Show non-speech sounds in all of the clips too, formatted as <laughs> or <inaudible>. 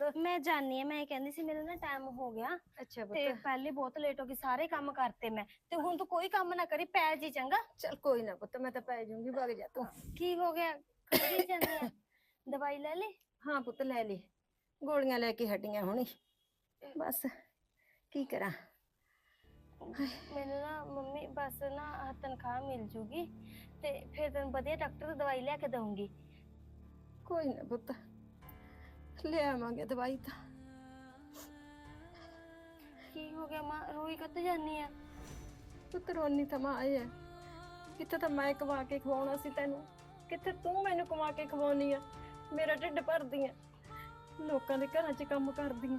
ਪੁੱਤ। ਮੈਂ ਜਾਣੀ ਆ ਮੈਂ ਇਹ ਕਹਿੰਦੀ ਸੀ ਮੇਰਾ ਨਾ ਟਾਈਮ ਹੋ ਗਿਆ। ਅੱਛਾ ਤੇ ਪੁੱਤ। ਪਹਿਲੇ ਬਹੁਤ ਲੇਟ ਹੋ ਗਈ ਸਾਰੇ ਕੰਮ ਕਰਤੇ ਮੈਂ। ਤੇ ਹੁਣ ਤੂੰ ਕੋਈ ਕੰਮ ਨਾ ਕਰੀ ਪੈ ਜੀ ਚੰਗਾ। ਚਲ ਕੋਈ ਨਾ ਪੁੱਤ ਮੈਂ ਤਾਂ ਪੈ ਜਾਊਂਗੀ ਵਗ ਜਾ ਤੂੰ। ਕੀ ਹੋ ਗਿਆ ਖੜੀ ਜਾਂਦੀ ਆ। ਦਵਾਈ ਲੈ ਲਈ? ਹਾਂ ਪੁੱਤ ਲੈ ਲਈ। ਗੋਲੀਆਂ ਲੈ ਕੇ ਹਟੀਆਂ ਹੁਣੀ। ਬਸ ਕੀ ਕਰਾਂ? ਮੈਨੂੰ ਨਾ ਮੰਮੀ ਬਸ ਨਾ ਆਹ ਤਨਖਾਹ ਮਿਲ ਜੂਗੀ। ਤੇ ਫਿਰ ਤੈਨੂੰ ਵਧੀਆ ਡਾਕਟਰ ਤੋਂ ਦਵਾਈ ਲਿਆ ਕੇ ਦਊਂਗੀ। ਕੋਈ ਨਾ ਪੁੱਤ। ਲੈ ਆਵਾਂਗੇ ਦਵਾਈ ਤਾਂ। ਕੀ ਹੋ ਗਿਆ ਮਾਂ? ਰੋਈ ਕੱਤ ਜਾਨੀ ਆ? ਪੁੱਤ ਰੋਣੀ ਤਾਂ ਮਾਂ ਆਏ ਆ ਕਿੱਥੇ ਤਾਂ ਮੈਂ ਕਮਾ ਕੇ ਖਵਾਉਣਾ ਸੀ ਤੈਨੂੰ? ਕਿੱਥੇ ਤੂੰ ਮੈਨੂੰ ਕਮਾ ਕੇ ਖਵਾਉਣੀ ਆ? ਮੇਰਾ ਢਿੱਡ ਭਰਦੀ ਆ। ਲੋਕਾਂ ਦੇ ਘਰਾਂ 'ਚ ਕੰਮ ਕਰਦੀ ਆ।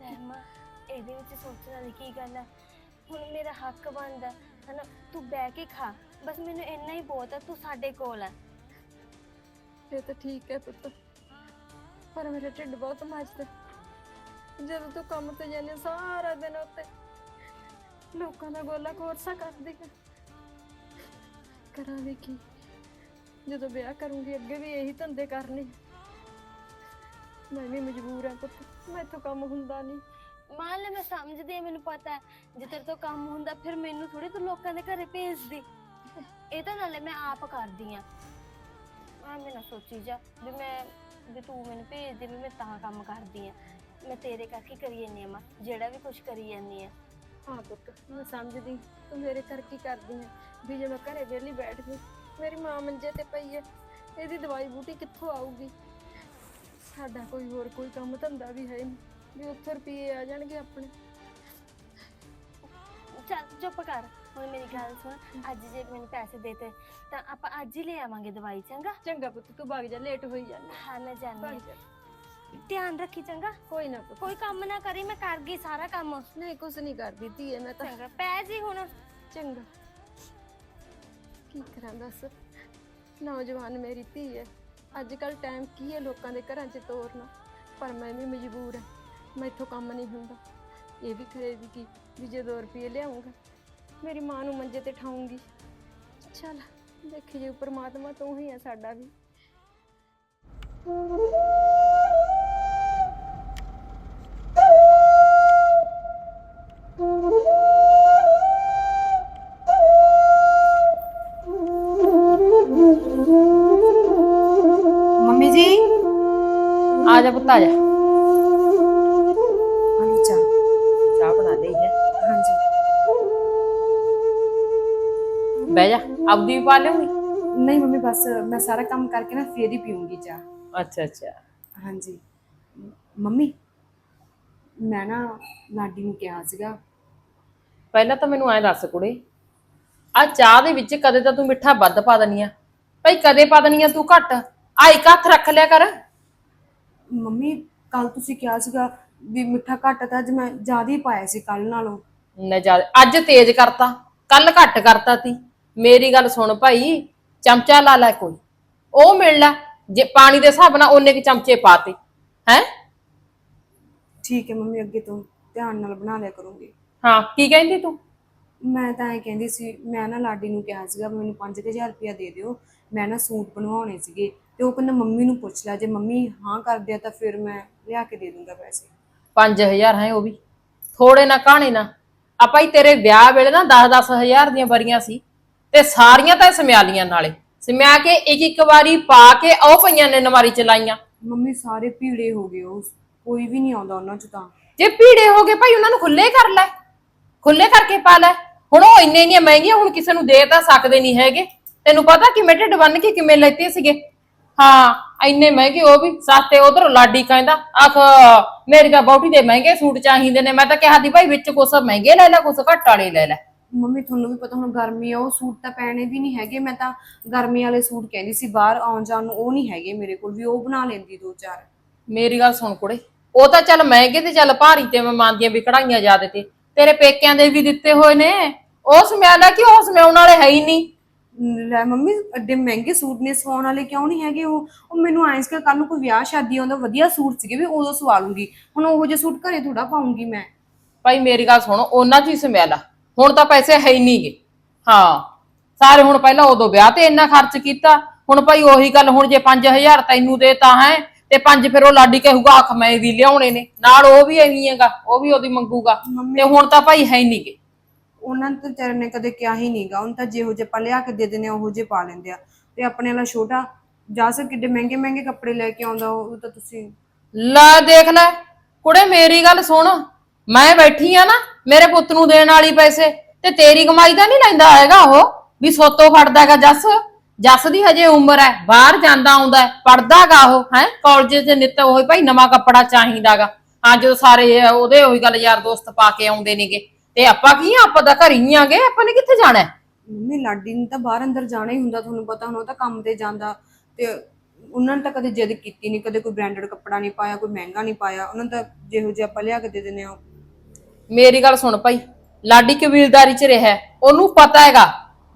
ਲੈ ਮਾਂ ਇਹਦੇ ਵਿੱਚ ਸੋਚਣ ਵਾਲੀ ਕੀ ਗੱਲ ਆ? ਹੁਣ ਮੇਰਾ ਹੱਕ ਬਣਦਾ ਹਨਾ? ਤੂੰ ਬਹਿ ਕੇ ਖਾ। ਬਸ ਮੈਨੂੰ ਇੰਨਾ ਹੀ ਬਹੁਤ ਆ ਤੂੰ ਸਾਡੇ ਕੋਲ ਆ। ਇਹ ਤਾਂ ਠੀਕ ਹੈ ਪੁੱਤ। ਪਰ ਮੇਰਾ ਢਿੱਡ ਬਹੁਤ ਮੱਚਦਾ। ਜਦੋਂ ਤੂੰ ਕੰਮ ਤੇ ਜਾਂਦੀ ਸਾਰਾ ਦਿਨ ਉੱਤੇ, ਲੋਕਾਂ ਦਾ ਗੋਲਾ ਕੋਰਸਾ ਕਰਦੀ ਹੈ ਕਰਾਂ ਕੀ? ਜਦੋਂ ਵਿਆਹ ਕਰੂੰਗੀ, ਅੱਗੇ ਵੀ ਇਹੀ ਧੰਦੇ ਕਰਨੇ। ਮੈਂ ਵੀ ਮਜਬੂਰ ਹਾਂ ਪੁੱਤ, ਮੈਥੋਂ ਕੰਮ ਹੁੰਦਾ ਨਹੀਂ। ਮੰਨ ਲੈ ਮੈਂ ਸਮਝਦੀ ਆ ਮੈਨੂੰ ਪਤਾ ਹੈ, ਜੇ ਤੇਰੇ ਤੋਂ ਕੰਮ ਹੁੰਦਾ, ਫਿਰ ਮੈਨੂੰ ਥੋੜੀ ਤੂੰ ਲੋਕਾਂ ਦੇ ਘਰੇ ਭੇਜਦੀ। ਇਹ ਤਾਂ ਨਾਲੇ ਮੈਂ ਆਪ ਕਰਦੀ ਆ ਆ ਮੈਂ ਨਾ ਸੋਚੀ ਜਾ, ਵੀ ਮੈਂ ਵੀ ਤੂੰ ਮੈਨੂੰ ਭੇਜਦੀ ਵੀ ਮੈਂ ਤਾਂ ਕੰਮ ਕਰਦੀ ਆ। ਮੈਂ ਤੇਰੇ ਕਰਕੇ ਕਰੀ ਜਾਂਦੀ ਆ ਮਾਂ ਜਿਹੜਾ ਵੀ ਕੁਝ ਕਰੀ ਜਾਂਦੀ ਆ। ਹਾਂ ਪੁੱਤ ਮੈਂ ਸਮਝਦੀ ਤੂੰ ਮੇਰੇ ਕਰ ਕੀ ਕਰਦੀ ਹੈ ਵੀ ਜੇ ਮੈਂ ਘਰੇ ਵਿਹਲੀ ਬੈਠ ਗਈ ਮੇਰੀ ਮਾਂ ਮੰਜੇ ਤੇ ਪਈ ਹੈ ਇਹਦੀ ਦਵਾਈ ਬੂਟੀ ਕਿੱਥੋਂ ਆਊਗੀ? ਸਾਡਾ ਕੋਈ ਹੋਰ ਕੋਈ ਕੰਮ ਧੰਦਾ ਵੀ ਹੈ ਨਹੀਂ ਵੀ ਉੱਥੇ ਰੁਪਏ ਆ ਜਾਣਗੇ ਆਪਣੇ। ਚੱਲ ਚੁੱਪ ਕਰ। ਹੁਣ ਮੇਰੀ ਗੱਲ ਸੁਣ ਅੱਜ ਜੇ ਮੈਨੂੰ ਪੈਸੇ ਦੇਤੇ ਤਾਂ ਆਪਾਂ ਅੱਜ ਹੀ ਲੈ ਆਵਾਂਗੇ ਦਵਾਈ ਚੰਗਾ? ਚੰਗਾ ਪੁੱਤ ਤੂੰ ਭੱਗ ਜਾ ਲੇਟ ਹੋਈ ਜਾਣਾ ਹਾਂ ਮੈਂ ਭੱਗ। ਜਾ। ਧਿਆਨ ਰੱਖੀ ਚੰਗਾ? ਕੋਈ ਨਾ ਪੁੱਤ। ਕੋਈ ਕੰਮ ਨਾ ਕਰੀ ਮੈਂ ਕਰ ਗਈ ਸਾਰਾ ਕੰਮ। ਨਹੀਂ ਕੁਛ ਨਹੀਂ ਕਰਦੀ ਧੀਏ ਮੈਂ ਤਾਂ ਚੰਗਾ ਪੈ ਜੀ ਹੁਣ। ਚੰਗਾ। ਕੀ ਕਰਾਂ ਦੱਸ? ਨੌਜਵਾਨ ਮੇਰੀ ਧੀ ਹੈ। ਅੱਜ ਕੱਲ ਟਾਈਮ ਕੀ ਹੈ ਲੋਕਾਂ ਦੇ ਘਰਾਂ 'ਚ ਤੋਰਨਾ? ਪਰ ਮੈਂ ਵੀ ਮਜਬੂਰ ਹਾਂ। ਮੈਥੋਂ ਕੰਮ ਨਹੀਂ ਹੁੰਦਾ। ਇਹ ਵੀ ਕਰੇ ਵੀ ਕੀ ਵੀ ਜੇ 2 ਰੁਪਏ ਲਿਆਉਂਗਾ ਮੇਰੀ ਮਾਂ ਨੂੰ ਮੰਜੇ ਤੇ ਠਾਉਂਗੀ। ਚੱਲ ਦੇਖੀ ਜੇ ਪ੍ਰਮਾਤਮਾ ਤੂੰ ਹੀ ਹੈ ਸਾਡਾ ਵੀ। ਮੰਮੀ ਜੀ ਆ ਜਾ ਪੁੱਤ ਆ ਜਾ। ਆਪਦੀ ਵੀ ਪਾ ਲਿਆਉਂਗੀ ਨਹੀਂ ਮੰਮੀ ਬਸ ਮੈਂ ਸਾਰਾ ਕੰਮ ਕਰਕੇ ਨਾ ਫੇਰ ਹੀ ਪੀਉਂਗੀ ਚਾਹ। ਅੱਛਾ ਅੱਛਾ। ਹਾਂਜੀ। ਮੰਮੀ ਮੈਂ ਨਾ ਲਾਡੀ ਨੂੰ ਕਿਹਾ ਸੀਗਾ। ਪਹਿਲਾਂ ਤਾਂ ਮੈਨੂੰ ਐਂ ਦੱਸ ਕੁੜੇ ਆ ਚਾਹ ਦੇ ਵਿੱਚ ਕਦੇ ਤਾਂ ਤੂੰ ਮਿੱਠਾ ਵੱਧ ਪਾ ਦਨੀ ਆ। ਭਾਈ ਕਦੇ ਪਾ ਦਨੀ ਆ ਤੂੰ ਘੱਟ। ਆ ਇੱਕ ਹੱਥ ਰੱਖ ਲਿਆ ਕਰ। ਮੰਮੀ ਕੱਲ ਤੁਸੀਂ ਕਿਹਾ ਸੀਗਾ ਵੀ ਮਿੱਠਾ ਘੱਟ ਤਾਂ ਅੱਜ ਮੈਂ ਜ਼ਿਆਦਾ ਹੀ ਪਾਇਆ ਸੀ ਕੱਲ ਨਾਲੋਂ। ਨਾ ਜ਼ਿਆਦਾ ਅੱਜ ਤੇਜ਼ ਕਰਤਾ ਕੱਲ ਘੱਟ ਕਰਤਾ ਤੀ। ਮੇਰੀ ਗੱਲ ਸੁਣ ਭਾਈ ਚਮਚਾ ਲਾ ਲੈ ਕੋਈ। ਉਹ ਮਿਲ ਲੈ ਜੇ ਪਾਣੀ ਦੇ ਹਿਸਾਬ ਨਾਲ ਉਹਨੇ ਕਿ ਚਮਚੇ ਪਾਤੇ ਹੈ? ਠੀਕ ਹੈ ਮੰਮੀ ਅੱਗੇ ਤੋਂ ਧਿਆਨ ਨਾਲ ਬਣਾ ਲਿਆ ਕਰੂੰਗੀ। ਹਾਂ ਕੀ ਕਹਿੰਦੀ ਤੂੰ? ਮੈਂ ਤਾਂ ਇਹ ਕਹਿੰਦੀ ਸੀ ਮੈਂ ਨਾ ਲਾਡੀ ਨੂੰ ਕਿਹਾ ਸੀਗਾ ਵੀ ਮੈਨੂੰ 5000 ਰੁਪਇਆ ਦੇ ਦਿਓ। ਮੈਂ ਨਾ ਸੂਟ ਬਣਵਾਉਣੇ ਸੀਗੇ ਤੇ ਉਹ ਕਹਿੰਦਾ ਮੰਮੀ ਨੂੰ ਪੁੱਛ ਲੈ ਜੇ ਮੰਮੀ ਹਾਂ ਕਰਦੇ ਆ ਤਾਂ ਫਿਰ ਮੈਂ ਲਿਆ ਕੇ ਦੇ ਦੂੰਗਾ ਪੈਸੇ। 5000 ਹੈ ਉਹ ਵੀ। ਥੋੜੇ ਨਾ ਕਾਣੇ ਨਾ। ਆਪਾਂ ਹੀ ਤੇਰੇ ਵਿਆਹ ਵੇਲੇ ਨਾ 10-10 ਹਜ਼ਾਰ ਦੀਆਂ ਬਰੀਆਂ ਸੀ। ਤੇ ਸਾਰੀਆਂ ਤਾਂ ਸਮਿਆ ਲੀਆਂ ਨਾਲੇ। ਸਮਿਆ ਕੇ ਇੱਕ ਇੱਕ ਵਾਰੀ ਪਾ ਕੇ ਉਹ ਪਈਆਂ ਨੇ ਨਵਾਰੀ ਚ ਲਾਈਆਂ। ਮੰਮੀ ਸਾਰੇ ਭੀੜੇ ਹੋ ਗਏ ਉਹ ਕੋਈ ਵੀ ਨਹੀਂ ਆਉਂਦਾ ਉਹਨਾਂ ਚ ਤਾਂ। ਜੇ ਭੀੜੇ ਹੋ ਗਏ ਭਾਈ ਉਹਨਾਂ ਨੂੰ ਖੁੱਲੇ ਕਰ ਲੈ। ਖੁੱਲੇ ਕਰਕੇ ਪਾ ਲੈ। ਹੁਣ ਉਹ ਇੰਨੇ ਇੰਨੀਆਂ ਮਹਿੰਗੀਆਂ ਹੁਣ ਕਿਸੇ ਨੂੰ ਦੇ ਤਾਂ ਸਕਦੇ ਨਹੀਂ ਹੈਗੇ। ਤੈਨੂੰ ਪਤਾ ਕਿਵੇਂ ਢਿੱਡ ਬੰਨ ਕੇ ਕਿਵੇਂ ਲੈਤੇ ਸੀਗੇ? ਹਾਂ ਇੰਨੇ ਮਹਿੰਗੇ ਉਹ ਵੀ। ਸਸਤੇ ਉਧਰ ਲਾਡੀ ਕਹਿੰਦਾ ਆਖ ਮੇਰੀ ਤਾਂ ਬੌਟੀ ਦੇ ਮਹਿੰਗੇ ਸੂਟ ਚਾਹੀਦੇ ਨੇ। ਮੈਂ ਤਾਂ ਕਿਹਾ ਦੀ ਭਾਈ ਵਿੱਚ ਕੁਛ ਮਹਿੰਗੇ ਲੈ ਲੈ ਕੁਛ ਘੱਟ ਵਾਲੇ ਲੈ ਲੈ। ਮੰਮੀ ਤੁਹਾਨੂੰ ਵੀ ਪਤਾ ਹੁਣ ਗਰਮੀ ਆ ਉਹ ਸੂਟ ਤਾਂ ਪੈਣੇ ਵੀ ਨਹੀਂ ਹੈਗੇ। ਮੈਂ ਤਾਂ ਗਰਮੀ ਵਾਲੇ ਸੂਟ ਕਹਿੰਦੀ ਸੀ ਬਾਹਰ ਆਉਣ ਜਾਣ ਨੂੰ ਉਹ ਨਹੀਂ ਹੈਗੇ ਮੇਰੇ ਕੋਲ ਵੀ ਉਹ ਬਣਾ ਲੈਂਦੀ ਦੋ ਚਾਰ। ਮੇਰੀ ਗੱਲ ਸੁਣ ਕੁੜੇ ਉਹ ਤਾਂ ਚੱਲ ਮਹਿੰਗੇ ਤੇ ਚੱਲ ਭਾਰੀ ਤੇ ਮੈਂ ਮੰਨਦੀਆਂ ਵੀ ਕਢਾਈਆਂ ਜ਼ਿਆਦੇ ਤੇ ਤੇਰੇ ਪੇਕਿਆਂ ਦੇ ਵੀ ਦਿੱਤੇ ਹੋਏ ਨੇ। ਉਹ ਸਮਿਆਲਾ ਕਿ ਉਹ ਸਮਿਆਉਣ ਵਾਲੇ ਹੈ ਹੀ ਨਹੀਂ? ਲੈ ਮੰਮੀ ਐਡੇ ਮਹਿੰਗੇ ਸੂਟ ਨੇ ਸਵਾਉਣ ਵਾਲੇ ਕਿਉਂ ਨਹੀਂ ਹੈਗੇ ਉਹ? ਉਹ ਮੈਨੂੰ ਆਇਸ ਕਿ ਕੱਲ ਨੂੰ ਕੋਈ ਵਿਆਹ ਸ਼ਾਦੀ ਆਉਂਦਾ ਵਧੀਆ ਸੂਟ ਸੀਗੇ ਵੀ ਉਦੋਂ ਸਵਾ ਲੂੰਗੀ। ਹੁਣ ਉਹੋ ਜਿਹੇ ਸੂਟ ਘਰੇ ਥੋੜਾ ਪਾਉਂਗੀ ਮੈਂ। ਭਾਈ ਮੇਰੀ ਗੱਲ ਸੁਣ ਉਹਨਾਂ ਚ ਹੀ ਸਮਿਆਲਾ ਹੁਣ ਤਾਂ ਪੈਸੇ ਹੈ ਹੀ ਨਹੀਂਗੇ। ਹਾਂ ਸਾਰੇ ਹੁਣ ਪਹਿਲਾਂ ਉਦੋਂ ਵਿਆਹ ਤੇ ਇੰਨਾ ਖਰਚ ਕੀਤਾ ਹੁਣ ਭਾਈ ਉਹੀ ਗੱਲ ਹੁਣ ਜੇ 5000 ਤੈਨੂੰ ਦੇ ਤਾਂ ਹੈ ਤੇ ਪੰਜ ਫਿਰ ਉਹ ਲਾਡੀ ਕਹੂਗਾ ਆਖ ਮੈਂ ਵੀ ਲਿਆਉਣੇ ਨੇ। ਨਾਲ ਉਹ ਵੀ ਐਵੇਂ ਹੈਗਾ ਉਹ ਵੀ ਉਹਦੀ ਮੰਗੂਗਾ। ਤੇ ਹੁਣ ਤਾਂ ਭਾਈ ਹੈ ਹੀ ਨਹੀਂਗੇ। ਉਹਨਾਂ ਨੇ ਤਾਂ ਤੇਰੇ ਨੇ ਕਦੇ ਕਿਹਾ ਹੀ ਨਹੀਂਗਾ। ਉਹਨਾਂ ਤਾਂ ਜਿਹੋ ਆਪਾਂ ਲਿਆ ਕੇ ਦੇ ਦਿੰਦੇ ਆ ਉਹੋ ਜਿਹੇ ਪਾ ਲੈਂਦੇ ਆ। ਤੇ ਆਪਣੇ ਵਾਲਾ ਛੋਟਾ ਜਾ ਸਕ ਕਿੱਡੇ ਮਹਿੰਗੇ ਮਹਿੰਗੇ ਕੱਪੜੇ ਲੈ ਕੇ ਆਉਂਦਾ ਉਹ ਤਾਂ ਤੁਸੀਂ ਲੈ ਦੇਖ ਲੈ ਕੁੜੇ ਮੇਰੀ ਗੱਲ ਸੁਣ। ਮੈਂ ਬੈਠੀ ਆ ਨਾ, ਮੇਰੇ ਪੁੱਤ ਨੂੰ ਦੇਣ ਵਾਲੀ ਪੈਸੇ, ਤੇ ਤੇਰੀ ਕਮਾਈ ਦਾ ਨਹੀਂ ਲੈਂਦਾ ਹੈਗਾ ਉਹ, ਵੀ ਸੋਤੋਂ ਫੜਦਾ ਹੈਗਾ ਜੱਸ। ਜੱਸ ਦੀ ਹਜੇ ਉਮਰ ਹੈ, ਬਾਹਰ ਜਾਂਦਾ ਆਉਂਦਾ ਪੜਦਾਗਾ ਉਹ, ਹੈ? ਕਾਲਜ ਦੇ ਨਿੱਤ ਉਹ ਭਾਈ ਨਵਾਂ ਕੱਪੜਾ ਚਾਹੀਦਾਗਾ ਹਾਂ, ਜਦੋਂ ਸਾਰੇ ਉਹਦੇ ਉਹੀ ਗੱਲ ਯਾਰ ਦੋਸਤ ਪਾ ਕੇ ਆਉਂਦੇ ਨੇਗੇ। ਤੇ ਆਪਾਂ ਕੀ ਆ, ਆਪਾਂ ਤਾਂ ਘਰ ਹੀ ਆਂਗੇ, ਆਪਾਂ ਨੇ ਕਿੱਥੇ ਜਾਣਾ ਹੈ? ਮੰਮੀ, ਲਾਡੀ ਨੂੰ ਤਾਂ ਬਾਹਰ ਅੰਦਰ ਜਾਣਾ ਹੀ ਹੁੰਦਾ, ਤੁਹਾਨੂੰ ਪਤਾ ਹੁਣ ਉਹ ਤਾਂ ਕੰਮ ਤੇ ਜਾਂਦਾ। ਤੇ ਉਹਨਾਂ ਨੇ ਤਾਂ ਕਦੇ ਜਿੱਦ ਕੀਤੀ ਨਹੀਂ ਕਦੇ ਕੋਈ ਬ੍ਰਾਂਡਡ ਕੱਪੜਾ ਨਹੀਂ ਪਾਇਆ, ਕੋਈ ਮਹਿੰਗਾ ਨਹੀਂ ਪਾਇਆ। ਉਹਨਾਂ ਨੇ ਤਾਂ ਜਿਹੋ ਜਿਹਾ ਆਪਾਂ ਲਿਆ ਕੇ ਦੇ ਦਿੰਦੇ ਆ ਮੇਰੀ ਗੱਲ ਸੁਣ ਭਾਈ ਲਾਡੀ ਕਬੀਲਦਾਰੀ ਚ ਰਿਹਾ ਹੈ। ਉਹਨੂੰ ਪਤਾ ਹੈਗਾ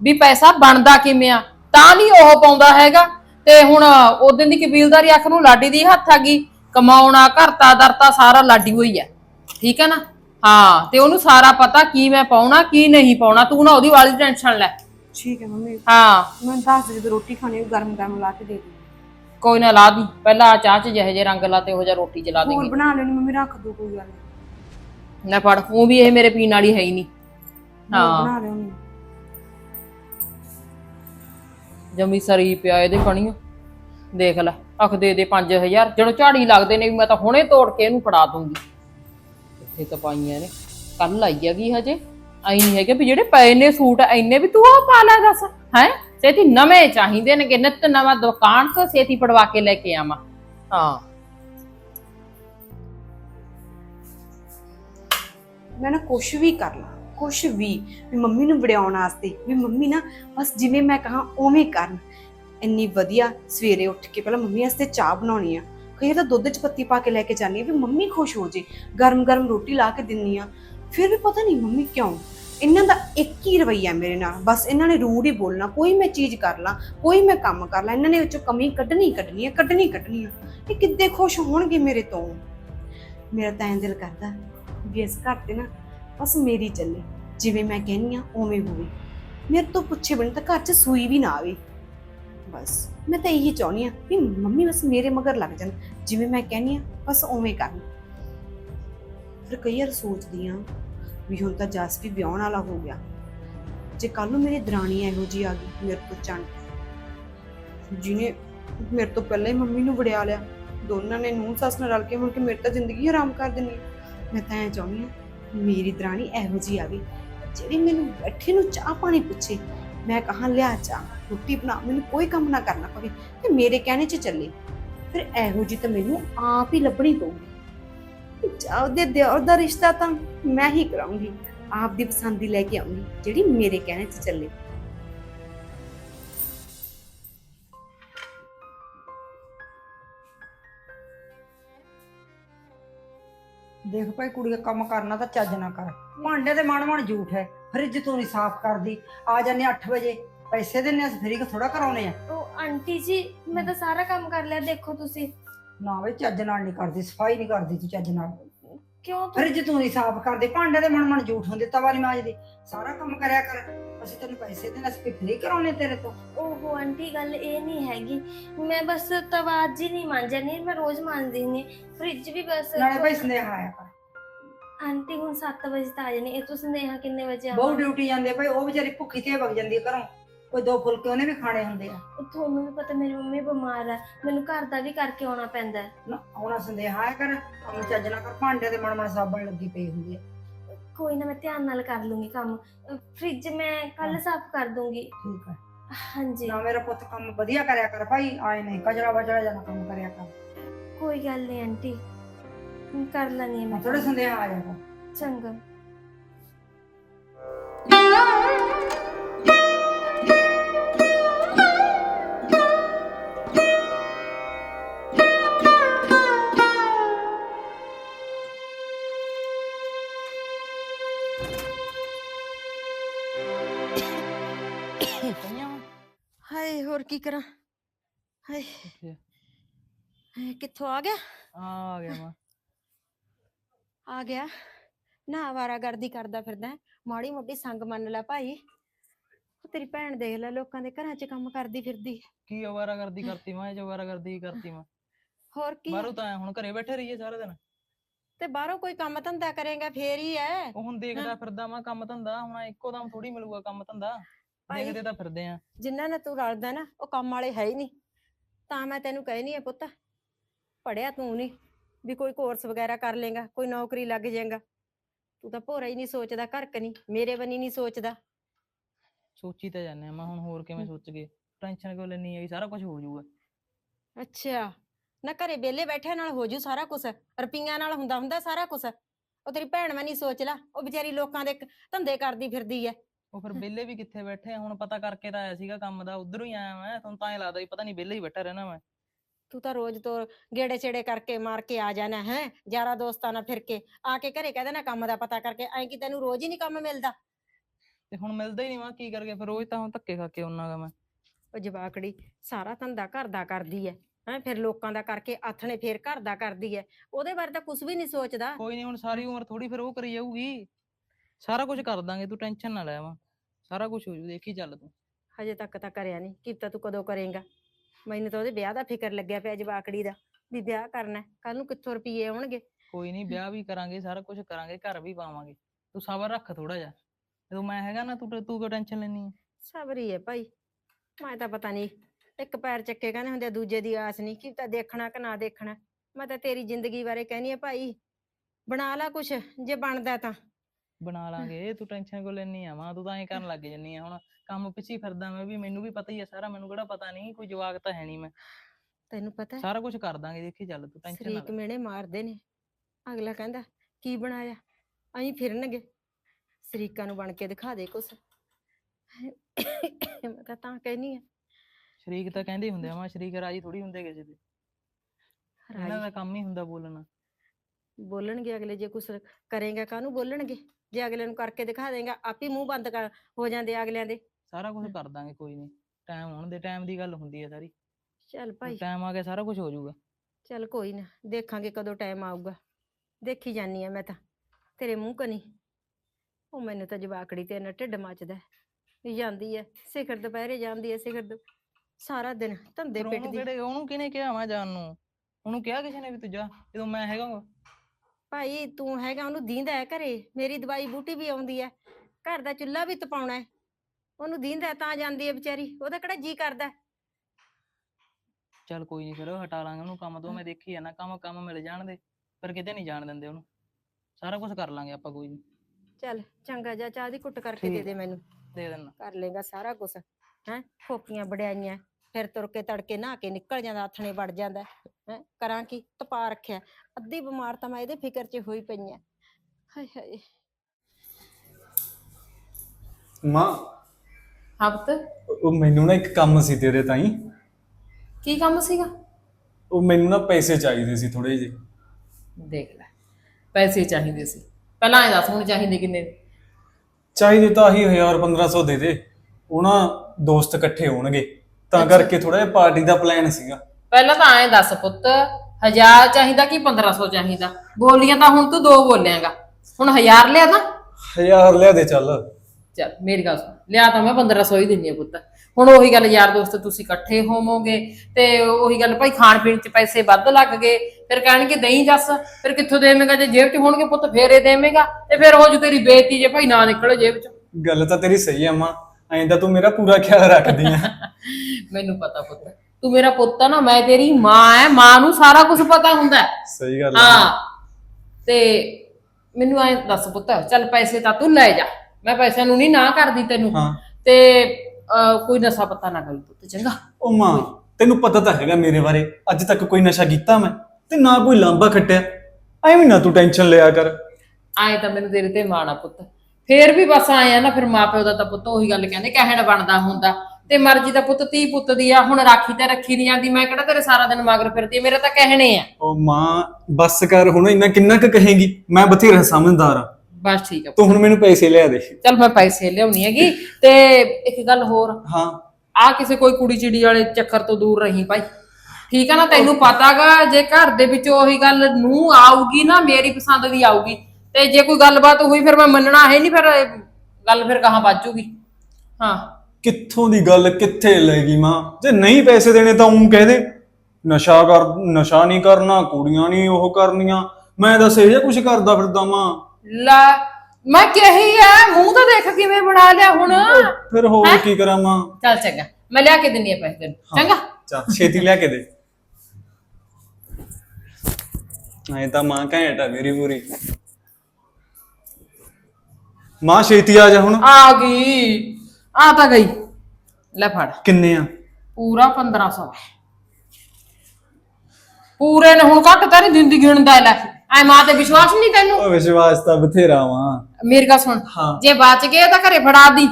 ਵੀ ਪੈਸਾ ਬਣਦਾ ਕਿਵੇਂ ਆ ਤਾਂ ਨਹੀਂ ਉਹ ਪਾਉਂਦਾ ਹੈਗਾ। ਤੇ ਹੁਣ ਉਦੋਂ ਦੀ ਕਬੀਲਦਾਰੀ ਅੱਖ ਨੂੰ ਲਾਡੀ ਦੀ ਹੱਥ ਆ ਗਈ ਕਮਾਉਣਾ ਘਰਤਾ ਦਰਤਾ ਸਾਰਾ ਲਾਡੀ ਹੋਈ ਹੈ ਠੀਕ ਹੈ ਨਾ? ਹਾਂ ਤੇ ਉਹਨੂੰ ਸਾਰਾ ਪਤਾ ਕੀ ਮੈਂ ਪਾਉਣਾ ਕੀ ਨਹੀਂ ਪਾਉਣਾ ਤੂੰ ਨਾ ਉਹਦੀ ਵਾਲੀ ਟੈਨਸ਼ਨ ਲੈ। ਠੀਕ ਹੈ ਮੰਮੀ। ਹਾਂ। ਮੈਂ ਦੱਸ ਦੇ ਜਦੋਂ ਰੋਟੀ ਖਾਣੀ ਹੋਈ ਗਰਮ ਗਰਮ ਲਾ ਕੇ ਦੇ ਦੂੰ ਕੋਈ ਨਾ ਲਾ ਦੀ ਪਹਿਲਾਂ ਆਹ ਚਾਹ ਚ ਜਿਹੇ ਜਿਹੇ ਰੰਗ ਲਾ ਤੇ ਉਹ ਜਿਹਾ ਰੋਟੀ ਚ ਲਾ ਹੋਰ ਦੇਂਗੇ। ਬਣਾ ਲੈਣੀ ਮੰਮੀ ਰੱਖ ਦੋ ਕੋਈ ਗੱਲ ਨਹੀਂ ਨਾ ਫੜ ਉਹ ਵੀ ਇਹ ਮੇਰੇ ਪੀਣ ਵਾਲੀ ਹੈ ਹੀ ਨਹੀਂ। ਹਾਂ। ਬਣਾ ਲਿਓ ਜਮੀ ਸਰੀ ਪਿਆ ਇਹਦੇ ਕਣੀਓ। ਦੇਖ ਲੈ ਅਖ ਦੇ ਦੇ 5000 ਜਦੋਂ ਝਾੜੀ ਲੱਗਦੇ ਨੇ ਵੀ ਮੈਂ ਤਾਂ ਹੁਣੇ ਤੋੜ ਕੇ ਇਹਨੂੰ ਫੜਾ ਦੂੰਗੀ ਕਿੱਥੇ ਤਾਂ ਪਾਈਆਂ ਨੇ। ਕੱਲ ਆਈ ਹੈਗੀ ਹਜੇ। ਆਈ ਨਹੀਂ ਹੈਗੇ ਵੀ ਜਿਹੜੇ ਪਏ ਨੇ ਸੂਟ ਐਨੇ ਵੀ ਤੂੰ ਉਹ ਪਾ ਲੈ ਦੱਸ। ਹੈ? ਛੇਤੀ ਨਵੇਂ ਚਾਹੀਦੇ ਨੇ ਕਿ ਨਿੱਤ ਨਵਾਂ ਦੁਕਾਨ ਤੋਂ ਛੇਤੀ ਪੜਵਾ ਕੇ ਲੈ ਕੇ ਆਵਾਂ। ਹਾਂ। ਮੈਂ ਨਾ ਕੁਛ ਵੀ ਕਰ ਲਾਂ, ਕੁਛ ਵੀ ਵੀ ਮੰਮੀ ਨੂੰ ਵੜਾਉਣ ਵਾਸਤੇ, ਵੀ ਮੰਮੀ ਨਾ ਬਸ ਜਿਵੇਂ ਮੈਂ ਕਹਾ ਉਵੇਂ ਕਰਨ। ਇੰਨੀ ਵਧੀਆ ਸਵੇਰੇ ਉੱਠ ਕੇ ਪਹਿਲਾਂ ਮੰਮੀ ਵਾਸਤੇ ਚਾਹ ਬਣਾਉਣੀ ਆ। ਕਈ ਤਾਂ ਦੁੱਧ ਚ ਪੱਤੀ ਪਾ ਕੇ ਲੈ ਕੇ ਜਾਂਦੀ ਆ, ਵੀ ਮੰਮੀ ਖੁਸ਼ ਹੋ ਜੇ ਗਰਮ ਗਰਮ ਰੋਟੀ ਲਾ ਕੇ ਦਿੰਨੀ ਆ। ਫਿਰ ਵੀ ਪਤਾ ਨਹੀਂ ਮੰਮੀ ਕਿਉਂ, ਇਹਨਾਂ ਦਾ ਇੱਕ ਹੀ ਰਵਈਆ ਮੇਰੇ ਨਾਲ, ਬਸ ਇਹਨਾਂ ਨੇ ਰੂੜ ਹੀ ਬੋਲਣਾ, ਕੋਈ ਮੈਂ ਚੀਜ਼ ਕਰ ਲਾਂ, ਕੋਈ ਮੈਂ ਕੰਮ ਕਰ ਲਾਂ, ਇਹਨਾਂ ਨੇ ਵਿੱਚੋਂ ਕਮੀ ਕੱਢਣੀ ਕੱਢਣੀ ਆ, ਕੱਢਣੀ ਕੱਢਣੀ ਆ। ਇਹ ਕਿੱਦੇ ਖੁਸ਼ ਹੋਣਗੇ ਮੇਰੇ ਤੋਂ? ਮੇਰਾ ਤਾਂ ਐਂ ਦਿਲ ਕਰਦਾ ਵੀ ਇਸ ਘਰ ਤੇ ਨਾ ਬਸ ਮੇਰੀ ਚੱਲੇ। ਜਿਵੇਂ ਮੈਂ ਕਹਿੰਨੀ ਆ ਉਵੇਂ ਹੋਵੇ। ਮੇਰੇ ਤੋਂ ਪੁੱਛੇ ਬਿਨਾਂ ਤਾਂ ਘਰ 'ਚ ਸੂਈ ਵੀ ਨਾ ਆਵੇ। ਬਸ, ਮੈਂ ਤਾਂ ਇਹੀ ਚਾਹੁੰਦੀ ਆ ਵੀ ਮੰਮੀ ਬਸ ਮੇਰੇ ਮਗਰ ਲੱਗ ਜਾਣ। ਜਿਵੇਂ ਮੈਂ ਕਹਿੰਨੀ ਆ ਬਸ ਉਵੇਂ ਕਰਨ। ਫਿਰ ਕਈ ਵਾਰ ਸੋਚਦੀ ਆ ਵੀ ਹੁਣ ਤਾਂ ਜਸ ਵੀ ਵਿਆਹਣ ਵਾਲਾ ਹੋ ਗਿਆ। ਜੇ ਕੱਲ ਨੂੰ ਮੇਰੀ ਦਰਾਣੀ ਇਹੋ ਜੀ ਆ ਗਈ, ਮੇਰੇ ਤੋਂ ਚੰਡ। ਜਿਹਨੇ ਮੇਰੇ ਤੋਂ ਪਹਿਲਾਂ ਹੀ ਮੰਮੀ ਨੂੰ ਵੜਿਆ ਲਿਆ। ਦੋਨਾਂ ਨੇ ਨੂੰਹ ਸੱਸ ਨਾਲ ਰਲ ਕੇ ਹੁਣ ਕਿ ਮੇਰੀ ਤਾਂ ਜ਼ਿੰਦਗੀ ਹਰਾਮ ਕਰ ਦੇਣੀ। ਮੈਂ ਤਾਂ ਐ ਚਾਹੁੰਦੀ ਆ ਮੇਰੀ ਦਰਾਣੀ ਇਹੋ ਜੀ ਆਵੇ। ਜਿਹੜੀ ਮੈਨੂੰ ਬੈਠੇ ਨੂੰ ਚਾਹ ਪਾਣੀ ਪੁੱਛੇ, ਮੈਂ ਕਹਾਂ, ਲਿਆ ਚਾਹ, ਰੋਟੀ ਬਣਾ, ਮੈਨੂੰ ਕੋਈ ਕੰਮ ਨਾ ਕਰਨਾ ਪਵੇ ਤੇ ਮੇਰੇ ਕਹਿਣੇ 'ਚ ਚੱਲੇ। ਫਿਰ ਇਹੋ ਜੀ ਤਾਂ ਮੈਨੂੰ ਆਪ ਹੀ ਲੱਭਣੀ ਪਊਗੀ। ਚਾਹ ਦੇ ਦਿਓਰ ਦਾ ਰਿਸ਼ਤਾ ਤਾਂ ਮੈਂ ਹੀ ਕਰਾਉਂਗੀ, ਆਪ ਦੀ ਪਸੰਦ ਦੀ ਲੈ ਕੇ ਆਉਂਗੀ, ਜਿਹੜੀ ਮੇਰੇ ਕਹਿਣੇ 'ਚ ਚੱਲੇ। ਦੇਖ ਭਾਈ ਕੁੜੀਏ ਕੰਮ ਕਰਨਾ ਤਾਂ ਚੱਜ ਨਾ ਕਰ। ਭਾਂਡੇ ਤੇ ਮਣ ਮਣ ਝੂਠ ਹੈ। ਫਰਿੱਜ ਤੂੰ ਨਹੀਂ ਸਾਫ਼ ਕਰਦੀ। ਆ ਜਾਂਦੇ 8 ਵਜੇ। ਪੈਸੇ ਦਿੰਨੇ ਅਸੀਂ ਫਰੀ ਥੋੜਾ ਕਰਾਉਣੇ ਆ। ਉਹ ਆਂਟੀ ਜੀ ਮੈਂ ਤਾਂ ਸਾਰਾ ਕੰਮ ਕਰ ਲਿਆ ਦੇਖੋ ਤੁਸੀਂ। ਨਾ ਵੇ ਚੱਜ ਨਾਲ ਨਹੀਂ ਕਰਦੀ ਸਫ਼ਾਈ ਨਹੀਂ ਕਰਦੀ ਤੂੰ ਚੱਜ ਨਾਲ। ਕਿਉਂ ਫਰਿੱਜ ਤੂੰ ਨਹੀਂ ਸਾਫ਼ ਕਰਦੀ। ਭਾਂਡੇ ਤੇ ਮਣ ਮਣ ਝੂਠ ਹੁੰਦੇ ਤਵਾ ਨਹੀਂ ਮਾਜਦੀ। ਸਾਰਾ ਕੰਮ ਕਰਿਆ ਕਰ। ਅਸੀਂ ਤੈਨੂੰ ਪੈਸੇ ਦੇਣਾ ਅਸੀਂ ਫਰੀ ਕਰਾਉਣੇ ਤੇਰੇ ਤੋਂ। ਓਹੋ ਆਂਟੀ ਗੱਲ ਇਹ ਨਹੀਂ ਹੈਗੀ। ਮੈਂ ਬਸ ਤਵਾ ਅੱਜ ਹੀ ਨਹੀਂ ਮਾਂਜਿਆ ਨਹੀਂ ਮੈਂ ਰੋਜ਼ ਮਾਂਜਦੀ ਨਹੀਂ ਫ੍ਰਿਜ ਵੀ ਬਸ ਨਾਲੇ ਭਾਈ ਸੰਦੇਹ ਆਇਆ ਕਰ। ਆਂਟੀ ਹੁਣ 7 ਵਜੇ ਤਾਂ ਆ ਜਾਣੀ। ਇਹ ਤੋਂ ਸੰਦੇਹਾ ਕਿੰਨੇ ਵਜੇ ਆਵਾਂ ਡਿਊਟੀ ਜਾਂਦੇ ਭਾਈ ਉਹ ਵਿਚਾਰੀ ਭੁੱਖੀ ਤੇ ਵਗ ਜਾਂਦੀ ਹੈ ਘਰੋਂ। ਕੋਈ ਦੋ ਫੁਲਕੇ ਉਹਨੇ ਵੀ ਖਾਣੇ ਹੁੰਦੇ ਆ। ਤੁਹਾਨੂੰ ਵੀ ਪਤਾ ਮੇਰੀ ਮੰਮੀ ਬਿਮਾਰ ਹੈ ਮੈਨੂੰ ਘਰ ਦਾ ਵੀ ਕਰਕੇ ਆਉਣਾ ਪੈਂਦਾ। ਹੈ ਨਾ ਆਉਣਾ ਸੰਦੇਹ ਆਇਆ ਕਰ। ਕੰਮ ਚੱਜ ਕਰ ਭਾਂਡੇ ਤੇ ਮਣ ਮਣ ਸਾਬਣ ਲੱਗੀ ਪਈ ਹੁੰਦੀ ਹੈ ਕੋਈ ਨਾ ਮੈਂ ਧਿਆਨ ਨਾਲ ਕਰ ਲੂੰਗੀ ਕੰਮ। ਫ੍ਰਿਜ ਮੈਂ ਕੱਲ ਸਾਫ਼ ਕਰ ਦੂੰਗੀ। ਠੀਕ ਹੈ ਹਾਂਜੀ। ਨਾ ਮੇਰਾ ਪੁੱਤ ਕੰਮ ਵਧੀਆ ਕਰਿਆ ਕਰ ਭਾਈ ਆਏ ਨਹੀਂ ਕਜਰਾ ਵਜਰਾ ਜਨਾ ਕੰਮ ਕਰਿਆ ਕਰ। ਕੋਈ ਗੱਲ ਨਹੀਂ ਆਂਟੀ ਕਰ ਲੈਣੀ ਮੈਂ। ਮੈਂ ਥੋੜੇ ਸੰਦੇਹ ਆ ਜਾਗਾ ਚੰਗਾ। ਕੀ ਕਰਾਂ? ਹਾਏ। ਹਾਏ, ਕਿੱਥੋਂ ਆ ਗਿਆ? ਆ ਗਿਆ ਮੈਂ। ਆ ਗਿਆ। ਨਾ ਆਵਾਰਾਗਰਦੀ ਕਰਦਾ ਫਿਰਦਾ ਹੈ। ਮਾੜੀ ਮੋਟੀ ਸੰਗ ਮੰਨ ਲੈ ਭਾਈ। ਉਹ ਤੇਰੀ ਭੈਣ ਦੇਖ ਲੈ ਲੋਕਾਂ ਦੇ ਘਰਾਂ 'ਚ ਕੰਮ ਕਰਦੀ ਫਿਰਦੀ ਕੀ ਅਵਾਰਾ ਕਰਦੀ ਕਰਤੀ ਮੈਂ ਜਵਾਰਾ ਕਰਦੀ ਕਰਤੀ ਮੈਂ। ਹੋਰ ਕੀ? ਆ? ਬਾਹਰੋਂ ਤਾਂ ਆਇਆ ਹੁਣ ਘਰੇ ਬੈਠੇ ਰਹੀਏ ਸਾਰਾ ਦਿਨ। ਤੇ ਬਾਹਰੋਂ ਕੋਈ ਕੰਮ ਧੰਦਾ ਕਰੇਗਾ ਫੇਰ ਹੀ ਐ ਉਹ ਹੁਣ ਦੇਖਦਾ ਫਿਰਦਾ ਮੈਂ ਕੰਮ ਧੰਦਾ ਹੁਣ ਇੱਕੋ ਦਮ ਥੋੜੀ ਮਿਲੂਗਾ ਕੰਮ ਧੰਦਾ। ਭਾਈ ਦੇਖਦੇ ਤਾਂ ਫਿਰਦੇ ਆ। ਜਿਨ੍ਹਾਂ ਨਾਲ ਤੂੰ ਰਲਦਾ ਨਾ ਉਹ ਕੰਮ ਵਾਲੇ ਹੈ ਹੀ ਨਹੀਂ। ਤਾਂ ਮੈਂ ਤੈਨੂੰ ਕਹਿਨੀ ਆ ਪੁੱਤ ਪੜਿਆ ਤੂੰ ਨਹੀਂ ਵੀ ਕੋਈ ਕੋਰਸ ਵਗੈਰਾ ਕਰ ਲੇਗਾ ਕੋਈ ਨੌਕਰੀ ਲੱਗ ਜਾਏਗਾ। ਤੂੰ ਤਾਂ ਭੋਰਾ ਹੀ ਨਹੀਂ ਸੋਚਦਾ ਘਰ ਕਨੀ ਮੇਰੇ ਬਣੀ ਨਹੀਂ ਸੋਚਦਾ। ਸੋਚੀ ਤਾਂ ਜਾਂਦੇ ਆ ਮੈਂ ਹੁਣ ਹੋਰ ਕਿਵੇਂ ਸੋਚ ਗਏ ਟੈਨਸ਼ਨ ਕਿਉਂ ਲੈਣੀ ਹੈਗੀ? ਸਾਰਾ ਕੁਝ ਹੋ ਜਾਊਗਾ। ਅੱਛਾ ਨਾ ਘਰੇ ਵਿਹਲੇ ਬੈਠਿਆਂ ਨਾਲ ਹੋ ਜੂ ਸਾਰਾ ਕੁਝ ਰੁਪਈਆਂ ਨਾਲ ਹੁੰਦਾ ਹੁੰਦਾ ਸਾਰਾ ਕੁਝ ਉਹ ਤੇਰੀ ਭੈਣ ਮੈਂ ਨਹੀਂ ਸੋਚ ਲਾ ਉਹ ਵਿਚਾਰੀ ਲੋਕਾਂ ਦੇ ਧੰਦੇ ਕਰਦੀ ਫਿਰਦੀ ਐ। ਉਹ ਫਿਰ ਵਿਹਲੇ ਵੀ ਕਿੱਥੇ ਬੈਠੇ ਆ? ਹੁਣ ਪਤਾ ਕਰਕੇ ਤਾਂ ਆਇਆ ਸੀਗਾ ਕੰਮ ਦਾ ਉਧਰੋਂ ਹੀ ਆਇਆ ਮੈਂ ਤੁਹਾਨੂੰ ਤਾਂ ਇਹ ਲੱਗਦਾ ਵੀ ਪਤਾ ਨਹੀਂ ਵਿਹਲੇ ਹੀ ਬੈਠਾ ਰਹਿਣਾ ਮੈਂ। ਤੂੰ ਤਾਂ ਰੋਜ਼ ਤੋਂ ਗੇੜੇ ਛੇੜੇ ਕਰਕੇ ਮਾਰ ਕੇ ਆ ਜਾਣਾ ਹੈ? ਯਾਰਾਂ ਦੋਸਤਾਂ ਨਾਲ ਫਿਰ ਕੇ। ਆ ਕੇ ਘਰੇ ਕਹਿ ਦੇਣਾ ਕੰਮ ਦਾ ਪਤਾ ਕਰਕੇ ਐਂ ਕਿ ਤੈਨੂੰ ਰੋਜ਼ ਹੀ ਨਹੀਂ ਕੰਮ ਮਿਲਦਾ। ਤੇ ਹੁਣ ਮਿਲਦਾ ਹੀ ਨਹੀਂ ਮੈਂ ਕੀ ਕਰਕੇ ਫਿਰ ਰੋਜ਼ ਤਾਂ ਹੁਣ ਧੱਕੇ ਖਾ ਕੇ ਆਉਣਾ ਗਾ ਮੈਂ। ਉਹ ਜਵਾਕੜੀ ਸਾਰਾ ਧੰਦਾ ਘਰ ਦਾ ਕਰਦੀ ਐ ਹੈ? ਫਿਰ ਲੋਕਾਂ ਦਾ ਕਰਕੇ ਆਥਣੇ ਫੇਰ ਘਰ ਦਾ ਕਰਦੀ ਐ। ਉਹਦੇ ਬਾਰੇ ਤਾਂ ਕੁਝ ਵੀ ਨਹੀਂ ਸੋਚਦਾ। ਕੋਈ ਨਹੀਂ ਹੁਣ ਸਾਰੀ ਉਮਰ ਥੋੜੀ ਫਿਰ ਉਹ ਕਰੀ ਜਾਊਗੀ। ਸਾਰਾ ਕੁਝ ਕਰ ਦਾਂਗੇ ਤੂੰ ਟੈਨਸ਼ਨ ਨਾ ਲੈ ਵਾ। ਸਾਰਾ ਕੁਝ ਹੋ ਜੂ ਦੇਖੀ ਚੱਲ ਤੂੰ। ਹਜੇ ਤੱਕ ਤਾਂ ਕਰਿਆ ਨਹੀਂ ਕੀਤਾ ਤੂੰ ਕਦੋਂ ਕਰੇਂਗਾ? ਮੈਨੂੰ ਤਾਂ ਉਹਦੇ ਵਿਆਹ ਦਾ ਫਿਕਰ ਲੱਗਿਆ ਪਿਆ ਜਵਾਕੜੀ ਦਾ ਵੀ ਵਿਆਹ ਕਰਨਾ ਕੱਲ ਨੂੰ ਕਿੱਥੋਂ ਰੁਪਈਏ ਆਉਣਗੇ? ਕੋਈ ਨਹੀਂ ਵਿਆਹ ਵੀ ਕਰਾਂਗੇ ਸਾਰਾ ਕੁਝ ਕਰਾਂਗੇ ਘਰ ਵੀ ਪਾਵਾਂਗੇ। ਤੂੰ ਸਬਰ ਰੱਖ ਥੋੜਾ ਜਿਹਾ। ਜਦੋਂ ਮੈਂ ਹੈਗਾ ਨਾ ਤੂੰ ਤੂੰ ਕਿਉਂ ਟੈਨਸ਼ਨ ਲੈਣੀ ਹੈ ਸਬਰ ਹੀ ਹੈ ਭਾਈ ਮੈਂ ਤਾਂ ਪਤਾ ਨਹੀਂ ਇੱਕ ਪੈਰ ਚੱਕੇ ਕਹਿੰਦੇ ਹੁੰਦੇ ਆ, ਦੂਜੇ ਦੀ ਆਸ ਨਹੀਂ ਕੀ ਤਾਂ ਦੇਖਣਾ ਕਿ ਨਾ ਦੇਖਣਾ। ਮੈਂ ਤਾਂ ਤੇਰੀ ਜ਼ਿੰਦਗੀ ਬਾਰੇ ਕਹਿੰਦੀ ਆ ਭਾਈ ਬਣਾ ਲਾ ਕੁਛ ਜੇ ਬਣਦਾ ਤਾਂ। ਬਣਾ ਲਾਂਗੇ <laughs> ਤੂੰ ਟੈਨਸ਼ਨ ਕਿਉਂ ਲੈਣੀ ਆ? ਮਾਂ ਤੂੰ ਤਾਂ ਐਂ ਕਰਨ ਲੱਗ ਜੰਨੀ ਆ ਹੁਣ ਕੰਮ ਪਿੱਛੇ ਫਿਰਦਾ ਮੈਂ ਵੀ ਮੈਨੂੰ ਵੀ ਪਤਾ ਹੀ ਆ ਸਾਰਾ ਮੈਨੂੰ ਕਿਹੜਾ ਪਤਾ ਨਹੀਂ ਕੋਈ ਜਵਾਕ ਤਾਂ ਹੈ ਨਹੀਂ ਮੈਂ। ਤੈਨੂੰ ਪਤਾ ਸਾਰਾ ਕੁਝ ਕਰ ਦਾਂਗੇ ਦੇਖੀ ਚੱਲ ਤੂੰ ਟੈਨਸ਼ਨ ਨਾ ਸਰੀਕ ਲੈ। ਮੇਣੇ ਮਾਰਦੇ ਨੇ। ਅਗਲਾ ਕਹਿੰਦਾ ਕੀ ਬਣਾਇਆ? ਅਸੀਂ ਫਿਰਨਗੇ। ਸਰੀਕਾਂ ਨੂੰ ਬਣ ਕੇ ਦਿਖਾ ਦੇ ਕੁਛ। ਮੈਂ ਤਾਂ ਤਾਂ ਕਹਿਨੀ ਆ। ਸ਼ਰੀਕ ਤਾਂ ਕਹਿੰਦੇ ਹੁੰਦੇ ਆ ਮਾਂ ਸ਼ਰੀਕ ਰਾਜੀ ਥੋੜੀ ਹੁੰਦੇ ਕਿਸੇ ਦੇ। ਇਹਨਾਂ ਦਾ ਕੰਮ ਹੀ ਹੁੰਦਾ ਬੋਲਣਾ। ਬੋਲਣਗੇ ਅਗਲੇ ਜੇ ਕੁਛ ਕਰੇਗਾ ਕਾਹਨੂੰ ਬੋਲਣਗੇ? ਜੇ ਅਗਲੇ ਨੂੰ ਕਰਕੇ ਦਿਖਾ ਦੇਗਾ ਆਪ ਮੂੰਹ ਬੰਦ ਕਰ ਹੋ ਜਾਂਦੇ ਆ ਅਗਲਿਆਂ ਦੇ। ਸਾਰਾ ਕੁਝ। ਕਰ ਦਾਂਗੇ ਕੋਈ ਨਹੀਂ ਟਾਈਮ ਆਉਣ ਦੇ ਟਾਈਮ ਦੀ ਗੱਲ ਹੁੰਦੀ ਹੈ ਸਾਰੀ। ਚੱਲ ਭਾਈ। ਟਾਈਮ ਆ ਗਿਆ ਸਾਰਾ ਕੁਝ ਹੋ ਜਾਊਗਾ। ਚੱਲ ਕੋਈ ਨਾ ਦੇਖਾਂਗੇ ਕਦੋਂ ਟਾਈਮ ਆਊਗਾ। ਦੇਖੀ ਜਾਨੀ ਆ ਮੈਂ ਤਾਂ ਤੇਰੇ ਮੂੰਹ ਕਨੀ। ਉਹ ਮੈਨੂੰ ਤਾਂ ਜਵਾਕੜੀ ਤੇ ਨਾ ਢਿੱਡ ਮੱਚਦਾ। ਹੈ। ਜਾਂਦੀ ਐ ਸਿਖਰ ਦੁਪਹਿਰੇ ਜਾਂਦੀ ਐ ਸਿਖਰ ਦੁ- ਸਾਰਾ ਦਿਨ ਧੰਦੇ ਫਿਰ ਉਹਨੂੰ ਪਿੱਟਦੀ। ਕਿਹੜੇ ਉਹਨੂੰ ਕਿਹਨੇ ਕਿਹਾ ਮੈਂ ਜਾਣ ਨੂੰ? ਉਹਨੂੰ ਕਿਹਾ ਕਿਸੇ ਨੇ ਵੀ ਤੂੰ ਜਾ ਜਦੋਂ ਮੈਂ ਹੈਗਾ। ਭਾਈ ਤੂੰ ਹੈਗਾ ਉਹਨੂੰ ਦੀਂਦਾ ਹੈ ਘਰੇ ਮੇਰੀ ਦਵਾਈ ਬੂਟੀ ਵੀ ਆਉਂਦੀ ਐ ਘਰ ਦਾ ਚੁੱਲ੍ਹਾ ਵੀ ਤਪਾਉਣਾ ਹੈ। ਉਹਨੂੰ ਦੀਂਦਾ ਹੈ ਤਾਂ ਜਾਂਦੀ ਐ ਵਿਚਾਰੀ ਉਹਦਾ ਕਿਹੜਾ ਜੀ ਕਰਦਾ ਹੈ? ਚੱਲ ਕੋਈ ਨਹੀਂ ਫਿਰ ਉਹ ਹਟਾ ਲਾਂਗੇ ਉਹਨੂੰ ਕੰਮ ਤੋਂ ਮੈਂ ਦੇਖੀ ਜਾਣਾ ਕੰਮ ਕੰਮ ਮਿਲ ਜਾਣ ਦੇ ਫਿਰ ਕਿਤੇ ਨਹੀਂ ਜਾਣ ਦਿੰਦੇ ਉਹਨੂੰ। ਸਾਰਾ ਕੁਝ ਕਰ ਲਾਂਗੇ ਆਪਾਂ ਕੋਈ ਨਹੀਂ ਚੱਲ ਚੰਗਾ ਜਾ ਚਾਹ ਦੀ ਕੁੱਟ ਕਰਕੇ ਦੇ ਦੇ ਮੈਨੂੰ। ਦੇ ਦੇਣਾ ਕਰ ਲੇਗਾ ਸਾਰਾ ਕੁਝ ਹੈ ਫੋਕੀਆਂ ਬੜਾਈਆਂ ਫਿਰ ਤੁਰ ਕੇ ਤੜਕੇ ਨਹਾ ਕੇ ਨਿਕਲ ਜਾਂਦਾ ਆਥਣੇ ਵੜ ਜਾਂਦਾ ਹੈ ਕਰਾਂ ਕੀ ਤਪਾ ਰੱਖਿਆ। ਅੱਧੀ ਬਿਮਾਰ ਤਾਂ ਮੈਂ ਇਹਦੇ ਫਿਕਰ 'ਚ ਹੋਈ ਪਈ ਆ। ਹਾਏ ਹਾਏ। ਮਾਂ ਹਾਂ ਪੁੱਤ। ਉਹ ਮੈਨੂੰ ਨਾ ਇੱਕ ਕੰਮ ਸੀ ਤੇਰੇ ਤਾਈਂ। ਕੀ ਕੰਮ ਸੀਗਾ? ਉਹ ਮੈਨੂੰ ਨਾ ਪੈਸੇ ਚਾਹੀਦੇ ਸੀ ਥੋੜੇ ਜਿਹੇ। ਦੇਖ ਲੈ ਪੈਸੇ ਚਾਹੀਦੇ ਸੀ। ਪਹਿਲਾਂ ਇਹ ਦੱਸ ਹੁਣ ਚਾਹੀਦੇ ਕਿੰਨੇ? ਚਾਹੀਦੇ ਤਾਂ ਆਹੀ 1000 1500 ਦੇ ਦੇ। ਉਹ ਨਾ ਦੋਸਤ ਇਕੱਠੇ ਹੋਣਗੇ। ਤਾਂ ਕਰਕੇ ਥੋੜਾ ਜਿਹਾ ਪਾਰਟੀ ਦਾ ਪਲਾਨ ਸੀਗਾ। ਪਹਿਲਾਂ ਤਾਂ ਐਂ ਦੱਸ ਪੁੱਤ ਹਜ਼ਾਰ ਚਾਹੀਦਾ ਕਿ 1500 ਚਾਹੀਦਾ? ਬੋਲੀਆਂ ਤਾਂ ਹੁਣ ਤੂੰ ਦੋ ਬੋਲਿਆਂਗਾ ਹੁਣ ਹਜ਼ਾਰ ਲਿਆ ਤਾਂ। 1000 ਲਿਆ ਦੇ ਚੱਲ। ਚੱਲ ਮੇਰੀ ਗੱਲ ਸੁਣ। ਲਿਆ ਤਾਂ ਮੈਂ 1500 ਹੀ ਦਿੰਨੀ ਆ ਪੁੱਤ। ਹੁਣ ਉਹੀ ਗੱਲ ਯਾਰ ਦੋਸਤ ਤੁਸੀਂ ਇਕੱਠੇ ਹੋਵੋਗੇ ਤੇ ਉਹੀ ਗੱਲ ਭਾਈ ਖਾਣ ਪੀਣ 'ਚ ਪੈਸੇ ਵੱਧ ਲੱਗ ਗਏ। ਫਿਰ ਕਹਿਣਗੇ ਦਹੀਂ ਜੱਸ ਫਿਰ ਕਿੱਥੋਂ ਦੇਵੇਂਗਾ? ਜੇ ਜੇਬ 'ਚ ਹੋਣਗੇ ਪੁੱਤ ਫੇਰ ਇਹ ਦੇਵੇਂਗਾ। ਤੇ ਫਿਰ ਹੋ ਜੂ ਤੇਰੀ ਬੇਇੱਜ਼ਤੀ ਜੇ ਭਾਈ ਨਾ ਨਿਕਲੇ ਜੇਬ 'ਚ। ਗੱਲ ਤਾਂ ਤੇਰੀ ਸਹੀ ਆ ਮਾਂ। ਐਂ ਤਾਂ ਤੂੰ ਮੇਰਾ ਪੂਰਾ ਖਿਆਲ ਰੱਖਦੀ ਆ। <laughs> ਮੈਨੂੰ ਪਤਾ ਪੁੱਤ। ਤੂੰ ਮੇਰਾ ਪੁੱਤ ਆ ਨਾ ਮੈਂ ਤੇਰੀ ਮਾਂ ਐ। ਮਾਂ ਨੂੰ ਸਾਰਾ ਕੁਝ ਪਤਾ ਹੁੰਦਾ ਹੈ। ਸਹੀ ਗੱਲ ਆ। ਹਾਂ। ਤੇ ਮੈਨੂੰ ਐ ਦੱਸ ਪੁੱਤ ਚੱਲ ਪੈਸੇ ਤਾਂ ਤੂੰ ਲੈ ਜਾ। ਮੈਂ ਪੈਸਿਆਂ ਨੂੰ ਨਹੀਂ ਨਾ ਕਰਦੀ ਤੈਨੂੰ। ਹਾਂ। ਤੇ ਅਹ, ਕੋਈ ਨਸ਼ਾ ਪਤਾ ਨਾ ਕਰੀ ਪੁੱਤ ਚੰਗਾ? ਉਹ ਮਾਂ ਤੈਨੂੰ ਪਤਾ ਤਾਂ ਹੈਗਾ ਮੇਰੇ ਬਾਰੇ। ਅੱਜ ਤੱਕ ਕੋਈ ਨਸ਼ਾ ਕੀਤਾ ਮੈਂ ਤੇ ਨਾ ਕੋਈ ਲਾਂਬਾ ਖੱਟਿਆ। ਐਵੇਂ ਨਾ ਤੂੰ ਟੈਨਸ਼ਨ ਲਿਆ ਕਰ। ਆਏ ਤਾਂ ਮੈਨੂੰ ਤੇਰੇ ਤੇ ਮਾਣ ਆ ਪੁੱਤ। ਫੇਰ ਵੀ ਬਸ ਆਏ ਆ ਨਾ ਫਿਰ ਮਾਪਿਓ ਦਾ ਤਾਂ ਪੁੱਤ ਉਹੀ ਗੱਲ ਕਹਿੰਦੇ ਕਹਿਣ ਬਣਦਾ ਹੁੰਦਾ। ਤੇ ਮਰਜ਼ੀ ਦਾ ਪੁੱਤ ਤੀ ਪੁੱਤ ਦੀ ਆ ਹੁਣ ਰਾਖੀ ਤੇ ਰੱਖੀ ਨਹੀਂ ਜਾਂਦੀ। ਮੈਂ ਕਿਹੜਾ ਤੇਰੇ ਸਾਰਾ ਦਿਨ ਮਗਰ ਫਿਰਦੀ ਮੇਰੇ ਤਾਂ ਕਹਿਣੇ ਆ। ਉਹ ਮਾਂ ਬੱਸ ਕਰ ਹੁਣ ਇੰਨਾ ਕਿੰਨਾ ਕੁ ਕਹੇਗੀ? ਮੈਂ ਬਥੇਰਾ ਸਮਝਦਾਰ ਆ। ਬਸ ਠੀਕ ਆ। ਤੂੰ ਹੁਣ ਮੈਨੂੰ ਪੈਸੇ ਲਿਆ ਦੇ। ਚੱਲ ਮੈਂ ਪੈਸੇ ਲਿਆਉਣੀ ਹੈਗੀ। ਤੇ ਇੱਕ ਗੱਲ ਹੋਰ। ਹਾਂ। ਆ ਕਿਸੇ ਕੋਈ ਕੁੜੀ ਚਿੜੀ ਵਾਲੇ ਚੱਕਰ ਤੋਂ ਦੂਰ ਰਹੀ ਭਾਈ। ਠੀਕ ਆ ਨਾ ਤੈਨੂੰ ਪਤਾਗਾ ਜੇ ਘਰ ਦੇ ਵਿੱਚ ਉਹੀ ਗੱਲ ਨੂੰ ਆਊਗੀ ਨਾ ਮੇਰੀ ਪਸੰਦ ਦੀ ਆਊਗੀ। ਤੇ ਜੇ ਕੋਈ ਗੱਲਬਾਤ ਹੋਈ ਫਿਰ ਮੈਂ ਮੰਨਣਾ ਹੈ ਨਹੀਂ ਫਿਰ ਗੱਲ ਫਿਰ ਕਹਾਂ ਬਾਜੂਗੀ ਹਾਂ। ਕਿੱਥੋਂ ਦੀ ਗੱਲ ਕਿੱਥੇ ਲੈ ਗਈ ਮਾਂ? ਜੇ ਨਹੀਂ ਪੈਸੇ ਦੇਣੇ ਤਾਂ ਉਂ ਕਹਿ ਦੇ। ਨਸ਼ਾ ਕਰ ਨਸ਼ਾ ਨਹੀਂ ਕਰਨਾ ਕੁੜੀਆਂ ਨਹੀਂ ਉਹ ਕਰਨੀਆਂ। ਮੈਂ ਦੱਸ ਇਹ ਕੁਝ ਕਰਦਾ ਫਿਰਦਾ ਮਾਂ? ਲੈ ਮੈਂ ਕਹੀ ਆ ਮੂੰਹ ਤਾਂ ਦੇਖ ਕਿਵੇਂ ਬਣਾ ਲਿਆ ਹੁਣ। ਫਿਰ ਹੋਰ ਕੀ ਕਰਾਂ ਮਾਂ? ਚੱਲ ਚੰਗਾ ਮੈਂ ਲਿਆ ਕੇ ਦਿੰਨੀ ਆ ਪੈਸੇ ਤੈਨੂੰ। ਚੰਗਾ। ਚੱਲ ਛੇਤੀ ਲੈ ਕੇ ਦੇ। ਐ ਤਾਂ ਮਾਂ ਘੈਂਟ ਆ ਮੇਰੀ ਪੂਰੀ ਮਾਂ ਛੇਤੀ ਆ ਜਾ ਹੁਣ। ਆ ਗਈ। ਆ ਤਾਂ ਗਈ। ਲੈ ਫੜ। ਕਿੰਨੇ ਆ? ਪੂਰਾ 1500 ਹੈ ਪੂਰੇ ਨੇ ਹੁਣ ਘੱਟ ਤਾਂ ਨਹੀਂ ਦਿੰਦੀ ਗਿਣਦਾ ਲੈ। ਐ ਮਾਂ ਤੇ ਵਿਸ਼ਵਾਸ ਨਹੀਂ ਤੈਨੂੰ? ਉਹ ਵਿਸ਼ਵਾਸ ਤਾਂ ਬਥੇਰਾ ਵਾਂ। ਮੇਰੀ ਗੱਲ ਸੁਣ। ਹਾਂ। ਜੇ ਬਚ ਗਏ ਤਾਂ ਘਰੇ ਫੜਾ ਦੀ।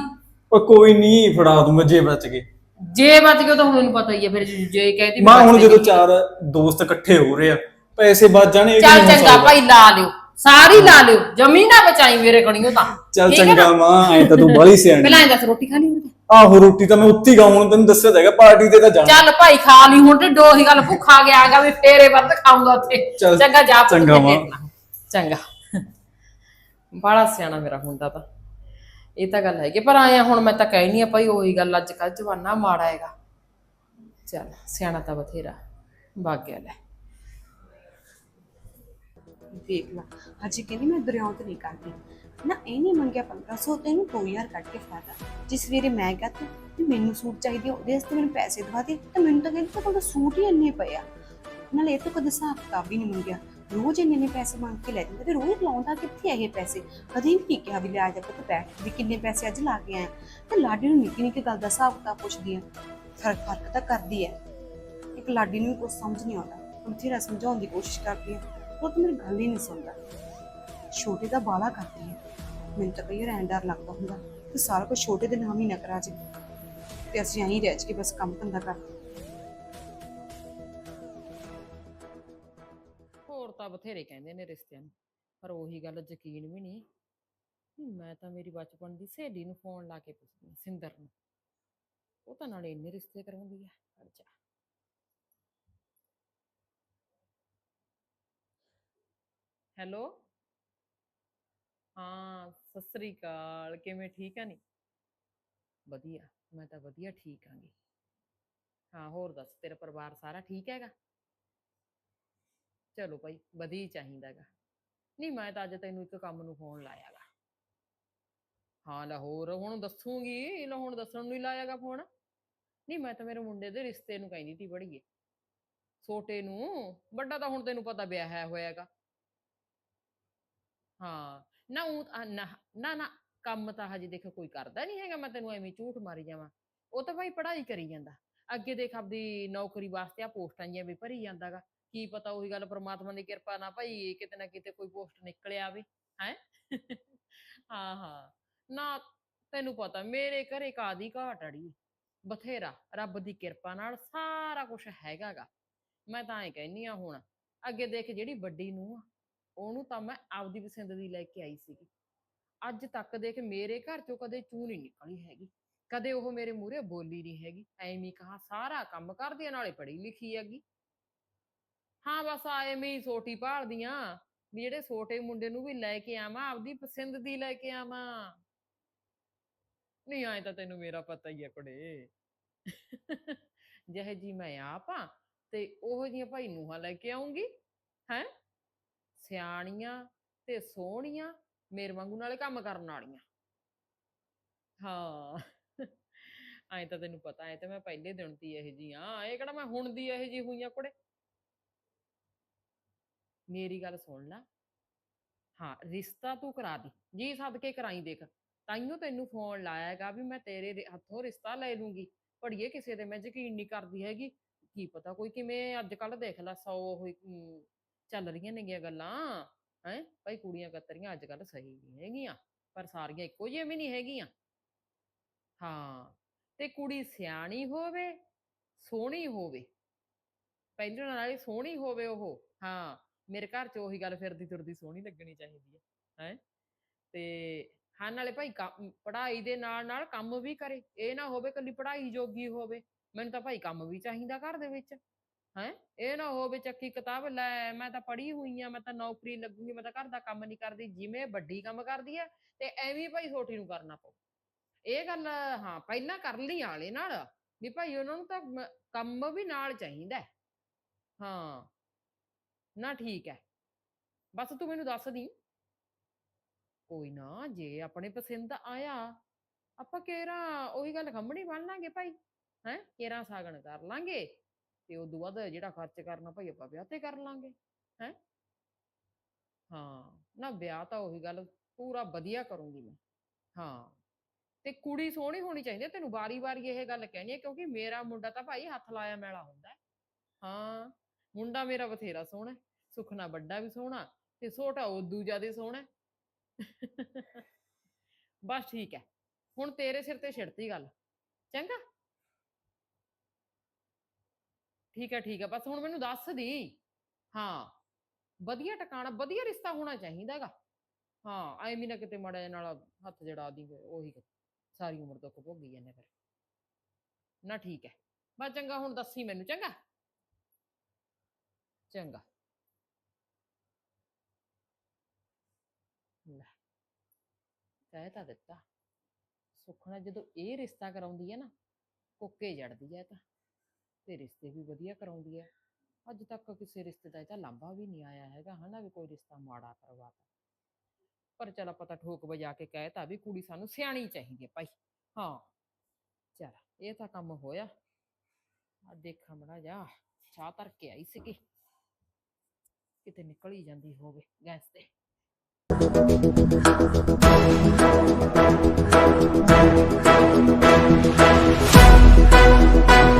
ਉਹ ਕੋਈ ਨਹੀਂ ਫੜਾ ਦੂੰਗਾ ਜੇ ਬਚ ਗਏ। ਜੇ ਬਚ ਗਏ ਤਾਂ ਹੁਣ ਮੈਨੂੰ ਪਤਾ ਹੀ ਹੈ ਫਿਰ ਜੇ ਕਹਿੰਦੀ ਮਾਂ ਹੁਣ ਜਦੋਂ ਚਾਰ ਦੋਸਤ ਇਕੱਠੇ ਹੋ ਰਹੇ ਆ ਪੈਸੇ ਬਚ ਜਾਣੇ ਇਹ ਵੀ ਚੱਲ ਨਹੀਂ ਹੋ ਚੰਗਾ ਸਕਦਾ। ਭਾਈ ਲਾ ਲਿਓ। ਸਾਰੀ ਲਾ ਲਿਓ ਜਮੀ ਨਾ ਬਚਾਈ ਮੇਰੇ ਕਣੀਓ ਤਾਂ। ਚੱਲ ਠੀਕ ਹੈ ਚੰਗਾ? ਮਾਂ ਐ ਤਾਂ ਤੂੰ ਬਾਲੀ ਸਿਆਣੀ। ਪਹਿਲਾਂ ਇਹ ਦੱਸ ਰੋਟੀ ਖਾਣੀ ਹੁੰਦੀ ਆਹੋ ਰੋਟੀ ਤਾਂ ਮੈਂ ਉੱਤੀ ਹੀ ਤੈਨੂੰ ਦੱਸਿਆ ਤਾਂ ਹੈਗਾ ਪਾਰਟੀ ਤੇ ਤਾਂ ਜਾਣਾ। ਚੱਲ ਭਾਈ ਖਾ ਲਈ ਹੁਣ ਤੇ ਡੋਹੀ ਗੱਲ ਭੁੱਖਾ ਗਿਆਗਾ ਵੀ ਫੇਰੇ ਵੱਧ ਖਾਊਂਗਾ ਉੱਥੇ। ਚੱਲ, ਚੰਗਾ ਜਾ ਪੁੱਤ ਚੰਗਾ ਮਾਂ। ਦੇਖਣਾ। ਚੰਗਾ। ਬੜਾ ਸਿਆਣਾ ਮੇਰਾ ਹੁੰਦਾ ਤਾਂ। ਇਹ ਤਾਂ ਗੱਲ ਹੈਗੀ ਪਰ ਆਇਆ ਹੁਣ ਮੈਂ ਤਾਂ ਕਹਿਨੀ ਆ ਭਾਈ ਉਹੀ ਗੱਲ ਅੱਜ ਕੱਲ ਜਵਾਨਾ ਮਾੜਾ ਹੈਗਾ। ਚੱਲ ਸਿਆਣਾ ਤਾਂ ਬਥੇਰਾ। ਭਾਗਿਆ ਲੈ। ਵੇਖ ਲਾ। ਹਜੇ ਕਹਿੰਦੀ ਮੈਂ ਦਰਿਆਉ ਤੇ ਨਹੀਂ ਕਰਦੀ। ਨਾ ਇਹ ਨਹੀਂ ਮੰਗਿਆ 1500 ਤੇ ਇਹਨੂੰ 2000 ਕੱਢ ਕੇ ਫਾਦਾ ਜਿਸ ਸਵੇਰੇ ਮੈਂ ਕਹਤਾ ਵੀ ਮੈਨੂੰ ਸੂਟ ਚਾਹੀਦੇ ਆ, ਉਹਦੇ ਵਾਸਤੇ ਮੈਨੂੰ ਪੈਸੇ ਦਵਾ ਦੇ ਤਾਂ ਮੈਨੂੰ ਤਾਂ ਕਹਿੰਦੀ ਤੁਹਾਡਾ ਸੂਟ ਹੀ ਇੰਨੇ ਪਏ ਆ। ਨਾਲੇ ਇਹ ਤਾਂ ਕਦੇ ਹਿਸਾਬ ਕਿਤਾਬ ਵੀ ਨਹੀਂ ਮੰਗਿਆ। ਰੋਜ਼ ਇੰਨੇ ਇੰਨੇ ਪੈਸੇ ਮੰਗ ਕੇ ਲੈ ਜਾਂਦਾ ਤੇ ਰੋਜ਼ ਲਾਉਂਦਾ ਕਿੱਥੇ ਆ ਇਹ ਪੈਸੇ? ਕਦੇ ਵੀ ਨਹੀਂ ਕਿਹਾ ਵੀ ਲੈ ਜਾ ਪੁੱਤ ਬੈਠ ਵੀ ਕਿੰਨੇ ਪੈਸੇ ਅੱਜ ਲਾ ਕੇ ਆਇਆ। ਤੇ ਲਾਡੀ ਨੂੰ ਨਿੱਕੀ ਨਿੱਕੀ ਗੱਲ ਦਾ ਹਿਸਾਬ ਕਿਤਾਬ ਪੁੱਛਦੀ ਆ। ਫ਼ਰਕ ਫ਼ਰਕ ਤਾਂ ਕਰਦੀ ਹੈ ਇੱਕ ਲਾਡੀ ਨੂੰ ਵੀ ਕੁਝ ਸਮਝ ਨਹੀਂ ਆਉਂਦਾ। ਬਥੇਰਾ ਸਮਝਾਉਣ ਦੀ ਕੋਸ਼ਿਸ਼ ਕਰਦੀ ਹੈ ਉਹ ਤਾਂ ਮੇਰੀ ਗੱਲ ਹੀ ਨਹੀਂ ਸੁਣਦਾ। ਛੋਟੇ ਦਾ ਬਾਲਾ ਕਰਦੀ ਹੈ। ਮੈਨੂੰ ਤਾਂ ਕਈ ਵਾਰ ਡਰ ਲੱਗਦਾ ਹੁੰਦਾ ਕਿ ਸਾਰਾ ਕੁਝ ਛੋਟੇ ਦੇ ਨਾਮ ਹੀ ਨਾ ਕਰਾ ਜੇ। ਤੇ ਅਸੀਂ ਐਂ ਹੀ ਰਹਿ ਜਾਈਏ ਬਸ ਕੰਮ ਧੰਦਾ ਕਰਦੇ ਹੋਰ ਤਾਂ ਬਥੇਰੇ ਕਹਿੰਦੇ ਨੇ ਰਿਸ਼ਤਿਆਂ ਨੂੰ ਪਰ ਉਹੀ ਗੱਲ ਯਕੀਨ ਵੀ ਨਹੀਂ। ਮੈਂ ਤਾਂ ਮੇਰੀ ਬਚਪਨ ਦੀ ਸਹੇਲੀ ਨੂੰ ਫੋਨ ਲਾ ਕੇ ਪੁੱਛਦੀ ਹਾਂ, ਸਿੰਦਰ ਨੂੰ। ਉਹ ਤਾਂ ਨਾਲੇ ਇੰਨੇ ਰਿਸ਼ਤੇ ਕਰਾਉਂਦੀ ਆ ਅੱਛਾ ਹੈਲੋ। ਹਾਂ ਸਤਿ ਸ੍ਰੀ ਅਕਾਲ। ਕਿਵੇਂ ਠੀਕ ਆ ਨੀ? ਵਧੀਆ ਮੈਂ ਤਾਂ ਵਧੀਆ ਠੀਕ ਆਂਗੀ। ਹਾਂ ਹੋਰ ਦੱਸ ਤੇਰਾ ਪਰਿਵਾਰ ਸਾਰਾ ਠੀਕ ਹੈਗਾ? ਚਲੋ ਭਾਈ ਵਧੀਆ ਹੀ ਚਾਹੀਦਾਗਾ ਨਹੀਂ ਮੈਂ ਤਾਂ ਅੱਜ ਤੈਨੂੰ ਇੱਕ ਕੰਮ ਨੂੰ ਫੋਨ ਲਾਇਆਗਾ ਹਾਂ ਲਾਹੌਰ ਹੁਣ ਦੱਸੂਗੀ? ਲੈ ਹੁਣ ਦੱਸਣ ਨੂੰ ਹੀ ਲਾਇਆਗਾ ਫੋਨ। ਨਹੀਂ ਮੈਂ ਤਾਂ ਮੇਰੇ ਮੁੰਡੇ ਦੇ ਰਿਸ਼ਤੇ ਨੂੰ ਕਹਿੰਦੀ ਤੀ ਬੜੀਏ। ਛੋਟੇ ਨੂੰ ਵੱਡਾ ਤਾਂ ਹੁਣ ਤੈਨੂੰ ਪਤਾ ਵਿਆਹ ਹੈ ਹੋਇਆਗਾ ਹਾਂ, ਨਾ ਊਂ ਤਾਂ- ਨਾ ਨਾ ਨਾ, ਕੰਮ ਤਾਂ ਹਜੇ ਦੇਖ ਕੋਈ ਕਰਦਾ ਨਹੀਂ ਹੈਗਾ, ਮੈਂ ਤੈਨੂੰ ਐਵੇਂ ਝੂਠ ਮਾਰੀ ਜਾਵਾਂ। ਉਹ ਤਾਂ ਭਾਈ ਪੜ੍ਹਾਈ ਕਰੀ ਜਾਂਦਾ। ਅੱਗੇ ਦੇਖ ਆਪਦੀ ਨੌਕਰੀ ਵਾਸਤੇ ਆ ਪੋਸਟਾਂ ਜੀਆਂ ਵੀ ਭਰੀ ਜਾਂਦਾਗਾ। ਕੀ ਪਤਾ ਉਹੀ ਗੱਲ ਪ੍ਰਮਾਤਮਾ ਦੀ ਕਿਰਪਾ ਨਾਲ ਭਾਈ ਕਿਤੇ ਨਾ ਕਿਤੇ ਕੋਈ ਪੋਸਟ ਨਿਕਲ ਆਵੇ, ਹੈ? ਹਾਂ ਹਾਂ। ਨਾ ਤੈਨੂੰ ਪਤਾ, ਮੇਰੇ ਘਰੇ ਕਾਦੀ ਘਾਟ ਅੜੀ। ਬਥੇਰਾ, ਰੱਬ ਦੀ ਕਿਰਪਾ ਨਾਲ ਸਾਰਾ ਕੁਝ ਹੈਗਾਗਾ। ਮੈਂ ਤਾਂ ਇਹ ਕਹਿੰਨੀ ਆ ਹੁਣ, ਅੱਗੇ ਦੇਖ ਜਿਹੜੀ ਵੱਡੀ ਨੂੰ ਆ ਉਹਨੂੰ ਤਾਂ ਮੈਂ ਆਪਦੀ ਪਸੰਦ ਦੀ ਲੈ ਕੇ ਆਈ ਸੀਗੀ। ਅੱਜ ਤੱਕ ਦੇਖ ਮੇਰੇ ਘਰ ਚੋਂ ਕਦੇ ਚੂ ਨਹੀਂ ਨਿਕਲੀ ਹੈਗੀ। ਕਦੇ ਉਹ ਮੇਰੇ ਮੂਹਰੇ ਬੋਲੀ ਨਹੀਂ ਹੈਗੀ। ਐਵੇਂ ਕਹਾ ਸਾਰਾ ਕੰਮ ਕਰਦੀ ਆ ਨਾਲੇ ਪੜ੍ਹੀ ਲਿਖੀ ਹੈਗੀ। ਹਾਂ, ਬਸ ਐਵੇਂ ਹੀ ਸੋਟੀ ਭਾਲਦੀਆਂ, ਵੀ ਜਿਹੜੇ ਛੋਟੇ ਮੁੰਡੇ ਨੂੰ ਵੀ ਲੈ ਕੇ ਆਵਾਂ, ਆਪਦੀ ਪਸੰਦ ਦੀ ਲੈ ਕੇ ਆਵਾਂ। ਨਹੀਂ ਆਏ ਤਾਂ ਤੈਨੂੰ ਮੇਰਾ ਪਤਾ ਹੀ ਹੈ ਕੁੜੇ। ਜਿਹੇ ਜੀ ਮੈਂ ਆਪ ਆ, ਤੇ ਉਹ ਜੀਆਂ ਭਾਈ ਨੂੰਹਾਂ ਲੈ ਕੇ ਆਉਂਗੀ, ਹੈ? ਸਿਆਣੀਆਂ ਤੇ ਸੋਹਣੀਆਂ, ਮੇਰੇ ਵਾਂਗੂ ਨਾਲੇ ਕੰਮ ਕਰਨ ਵਾਲੀਆਂ। ਹਾਂ। ਐਂ ਤਾਂ ਤੈਨੂੰ ਪਤਾ, ਐ ਤੇ ਮੈਂ ਪਹਿਲੇ ਦਿਨ ਦੀ ਇਹ ਜੀ ਆ ਇਹ ਕਿਹੜਾ ਮੈਂ ਹੁਣ ਦੀ ਇਹ ਜੀ ਹੋਈਆਂ ਕੁੜੇ। ਮੇਰੀ ਗੱਲ ਸੁਣ ਲੈ। ਹਾਂ, ਰਿਸ਼ਤਾ ਤੂੰ ਕਰਾ ਦੀ। ਜੀ ਸੱਦ ਕੇ ਕਰਾਈ ਦੇਖ। ਤਾਈਓ ਤੈਨੂੰ ਫੋਨ ਲਾਇਆ ਹੈਗਾ ਵੀ ਮੈਂ ਤੇਰੇ ਹੱਥੋਂ ਰਿਸ਼ਤਾ ਲੈ ਲੂੰਗੀ। ਪੜੀਏ ਕਿਸੇ ਦੇ ਮੈਂ ਯਕੀਨ ਨਹੀਂ ਕਰਦੀ ਹੈਗੀ। ਕੀ ਪਤਾ ਕੋਈ ਕਿਵੇਂ ਅੱਜ ਕੱਲ ਦੇਖ ਲੈ, ਸੌ ਹੋਈ ਚੱਲ ਰਹੀਆਂ ਨੇਗੀਆਂ ਗੱਲਾਂ, ਹੈ? ਭਾਈ ਕੁੜੀਆਂ ਕਤਰੀਆਂ ਅੱਜ ਕੱਲ ਸਹੀ ਨਹੀਂ ਹੈਗੀਆਂ, ਪਰ ਸਾਰੀਆਂ ਇੱਕੋ ਜਿਹੀਆਂ ਵੀ ਨਹੀਂ ਹੈਗੀਆਂ। ਹਾਂ, ਤੇ ਕੁੜੀ ਸਿਆਣੀ ਹੋਵੇ, ਸੋਹਣੀ ਹੋਵੇ ਪਹਿਲਾਂ ਨਾਲੇ ਸੋਹਣੀ ਹੋਵੇ ਉਹ, ਹਾਂ, ਮੇਰੇ ਘਰ 'ਚ ਉਹੀ ਗੱਲ ਫਿਰਦੀ ਤੁਰਦੀ ਸੋਹਣੀ ਲੱਗਣੀ ਚਾਹੀਦੀ ਹੈ ਹੈ? ਤੇ ਹਾਂ, ਨਾਲੇ ਭਾਈ ਕੰਮ- ਪੜ੍ਹਾਈ ਦੇ ਨਾਲ ਨਾਲ ਕੰਮ ਵੀ ਕਰੇ, ਇਹ ਨਾ ਹੋਵੇ ਕੱਲੀ ਪੜ੍ਹਾਈ ਜੋਗੀ ਹੋਵੇ, ਮੈਨੂੰ ਤਾਂ ਭਾਈ ਕੰਮ ਵੀ ਚਾਹੀਦਾ ਘਰ ਦੇ ਵਿੱਚ। ਹੈ? ਇਹ ਨਾ ਹੋਵੇ ਚੱਕੀ ਕਿਤਾਬ, ਲੈ ਮੈਂ ਤਾਂ ਪੜ੍ਹੀ ਹੋਈ ਆ, ਮੈਂ ਤਾਂ ਨੌਕਰੀ ਲੱਗੂਗੀ, ਮੈਂ ਤਾਂ ਘਰ ਦਾ ਕੰਮ ਨਹੀਂ ਕਰਦੀ, ਜਿਵੇਂ ਵੱਡੀ ਕੰਮ ਕਰਦੀ ਹੈ ਤੇ ਐਵੇਂ ਭਾਈ ਛੋਟੀ ਨੂੰ ਕਰਨਾ ਪਊ। ਇਹ ਗੱਲ, ਹਾਂ, ਪਹਿਲਾਂ ਕਰ ਲਈ ਆਲੇ ਨਾਲ, ਵੀ ਭਾਈ ਉਹਨਾਂ ਨੂੰ ਤਾਂ ਕੰਮ ਵੀ ਨਾਲ ਚਾਹੀਦਾ ਹਾਂ। ਨਾ ਠੀਕ ਹੈ। ਬਸ ਤੂੰ ਮੈਨੂੰ ਦੱਸ ਦੀ। ਕੋਈ ਨਾ, ਜੇ ਆਪਣੇ ਪਸੰਦ ਆਇਆ, ਆਪਾਂ ਕੇਰਾ, ਉਹੀ ਗੱਲ ਖੰਭਣੀ ਬਣ ਲਾਂਗੇ ਭਾਈ, ਹੈ? ਕੇਰਾ ਸਾਗਣ ਕਰ ਲਾਂਗੇ। ਤੇ ਉਦੋਂ ਬਾਅਦ ਜਿਹੜਾ ਖਰਚ ਕਰਨਾ ਭਾਈ ਆਪਾਂ ਵਿਆਹ ਤੇ ਕਰ ਲਾਂਗੇ ਹੈ? ਹਾਂ ਨਾ ਵਿਆਹ ਤਾਂ ਉਹੀ ਗੱਲ ਪੂਰਾ ਵਧੀਆ ਕਰੂੰਗੀ ਮੈਂ ਹਾਂ। ਤੇ ਕੁੜੀ ਸੋਹਣੀ ਹੋਣੀ ਚਾਹੀਦੀ ਤੈਨੂੰ ਵਾਰੀ-ਵਾਰੀ ਇਹ ਗੱਲ ਕਹਿਣੀ ਹੈ ਕਿਉਂਕਿ ਮੇਰਾ ਮੁੰਡਾ ਤਾਂ ਭਾਈ ਹੱਥ ਲਾਇਆ ਮੈਲਾ ਹੁੰਦਾ ਹਾਂ। ਮੁੰਡਾ ਮੇਰਾ ਬਥੇਰਾ ਸੋਹਣਾ ਹੈ, ਸੁਖਨਾ ਵੱਡਾ ਵੀ ਸੋਹਣਾ ਤੇ ਛੋਟਾ ਉਦੋਂ ਜ਼ਿਆਦਾ ਸੋਹਣਾ ਬਸ ਠੀਕ ਹੈ ਹੁਣ ਤੇਰੇ ਸਿਰ ਤੇ ਛਿੜਤੀ ਗੱਲ ਚੰਗਾ? ਠੀਕ ਹੈ ਠੀਕ ਹੈ। ਬਸ ਹੁਣ ਮੈਨੂੰ ਦੱਸ ਦੀ। ਹਾਂ, ਵਧੀਆ ਟਿਕਾਣਾ, ਵਧੀਆ ਰਿਸ਼ਤਾ ਹੋਣਾ ਚਾਹੀਦਾਗਾ ਹਾਂ, ਐਵੇਂ ਵੀ ਨਾ ਕਿਤੇ ਮਾੜਾ ਜਿਹਾ ਨਾਲ ਹੱਥ ਜੜਾ ਦੀ ਉਹੀ ਸਾਰੀ ਉਮਰ ਦੁੱਖ ਭੋਗੀ ਜਾਂਦੇ ਫਿਰ। ਨਾ ਠੀਕ ਹੈ। ਬਸ ਚੰਗਾ, ਹੁਣ ਦੱਸੀ ਮੈਨੂੰ, ਚੰਗਾ? ਚੰਗਾ। ਲੈ, ਕਹਿ ਤਾਂ ਦਿੱਤਾ। ਸੁਖਣਾ ਜਦੋਂ ਇਹ ਰਿਸ਼ਤਾ ਕਰਾਉਂਦੀ ਹੈ ਨਾ, ਕੋਕੇ ਜੜਦੀ ਹੈ ਤਾਂ। ਤੇ ਰਿਸ਼ਤੇ ਵੀ ਵਧੀਆ ਕਰਾਉਂਦੀ ਹੈ। ਅੱਜ ਤੱਕ ਕਿਸੇ ਰਿਸ਼ਤੇ ਦਾ ਇਹਦਾ ਲਾਂਭਾ ਵੀ ਨਹੀਂ ਆਇਆ ਹੈਗਾ, ਹਨਾ, ਵੀ ਕੋਈ ਰਿਸ਼ਤਾ ਮਾੜਾ ਕਰਵਾਤਾ। ਪਰ ਚਲ ਆਪਾਂ ਤਾਂ ਠੋਕ ਵਜਾ ਕੇ ਕਹਿਤਾ ਵੀ ਕੁੜੀ ਸਾਨੂੰ ਸਿਆਣੀ ਚਾਹੀਦੀ ਹੈ ਭਾਈ। ਹਾਂ, ਚਲ, ਇਹ ਤਾਂ ਕੰਮ ਹੋਇਆ। ਆ ਦੇਖਾਂ ਮੜਾ ਜਾ, ਚਾਹ ਧਰ ਕੇ ਆਈ ਸੀਗੀ। ਕਿਤੇ ਨਿਕਲ ਹੀ ਜਾਂਦੀ ਹੋਵੇ ਗੈਸ ਤੇ। Thank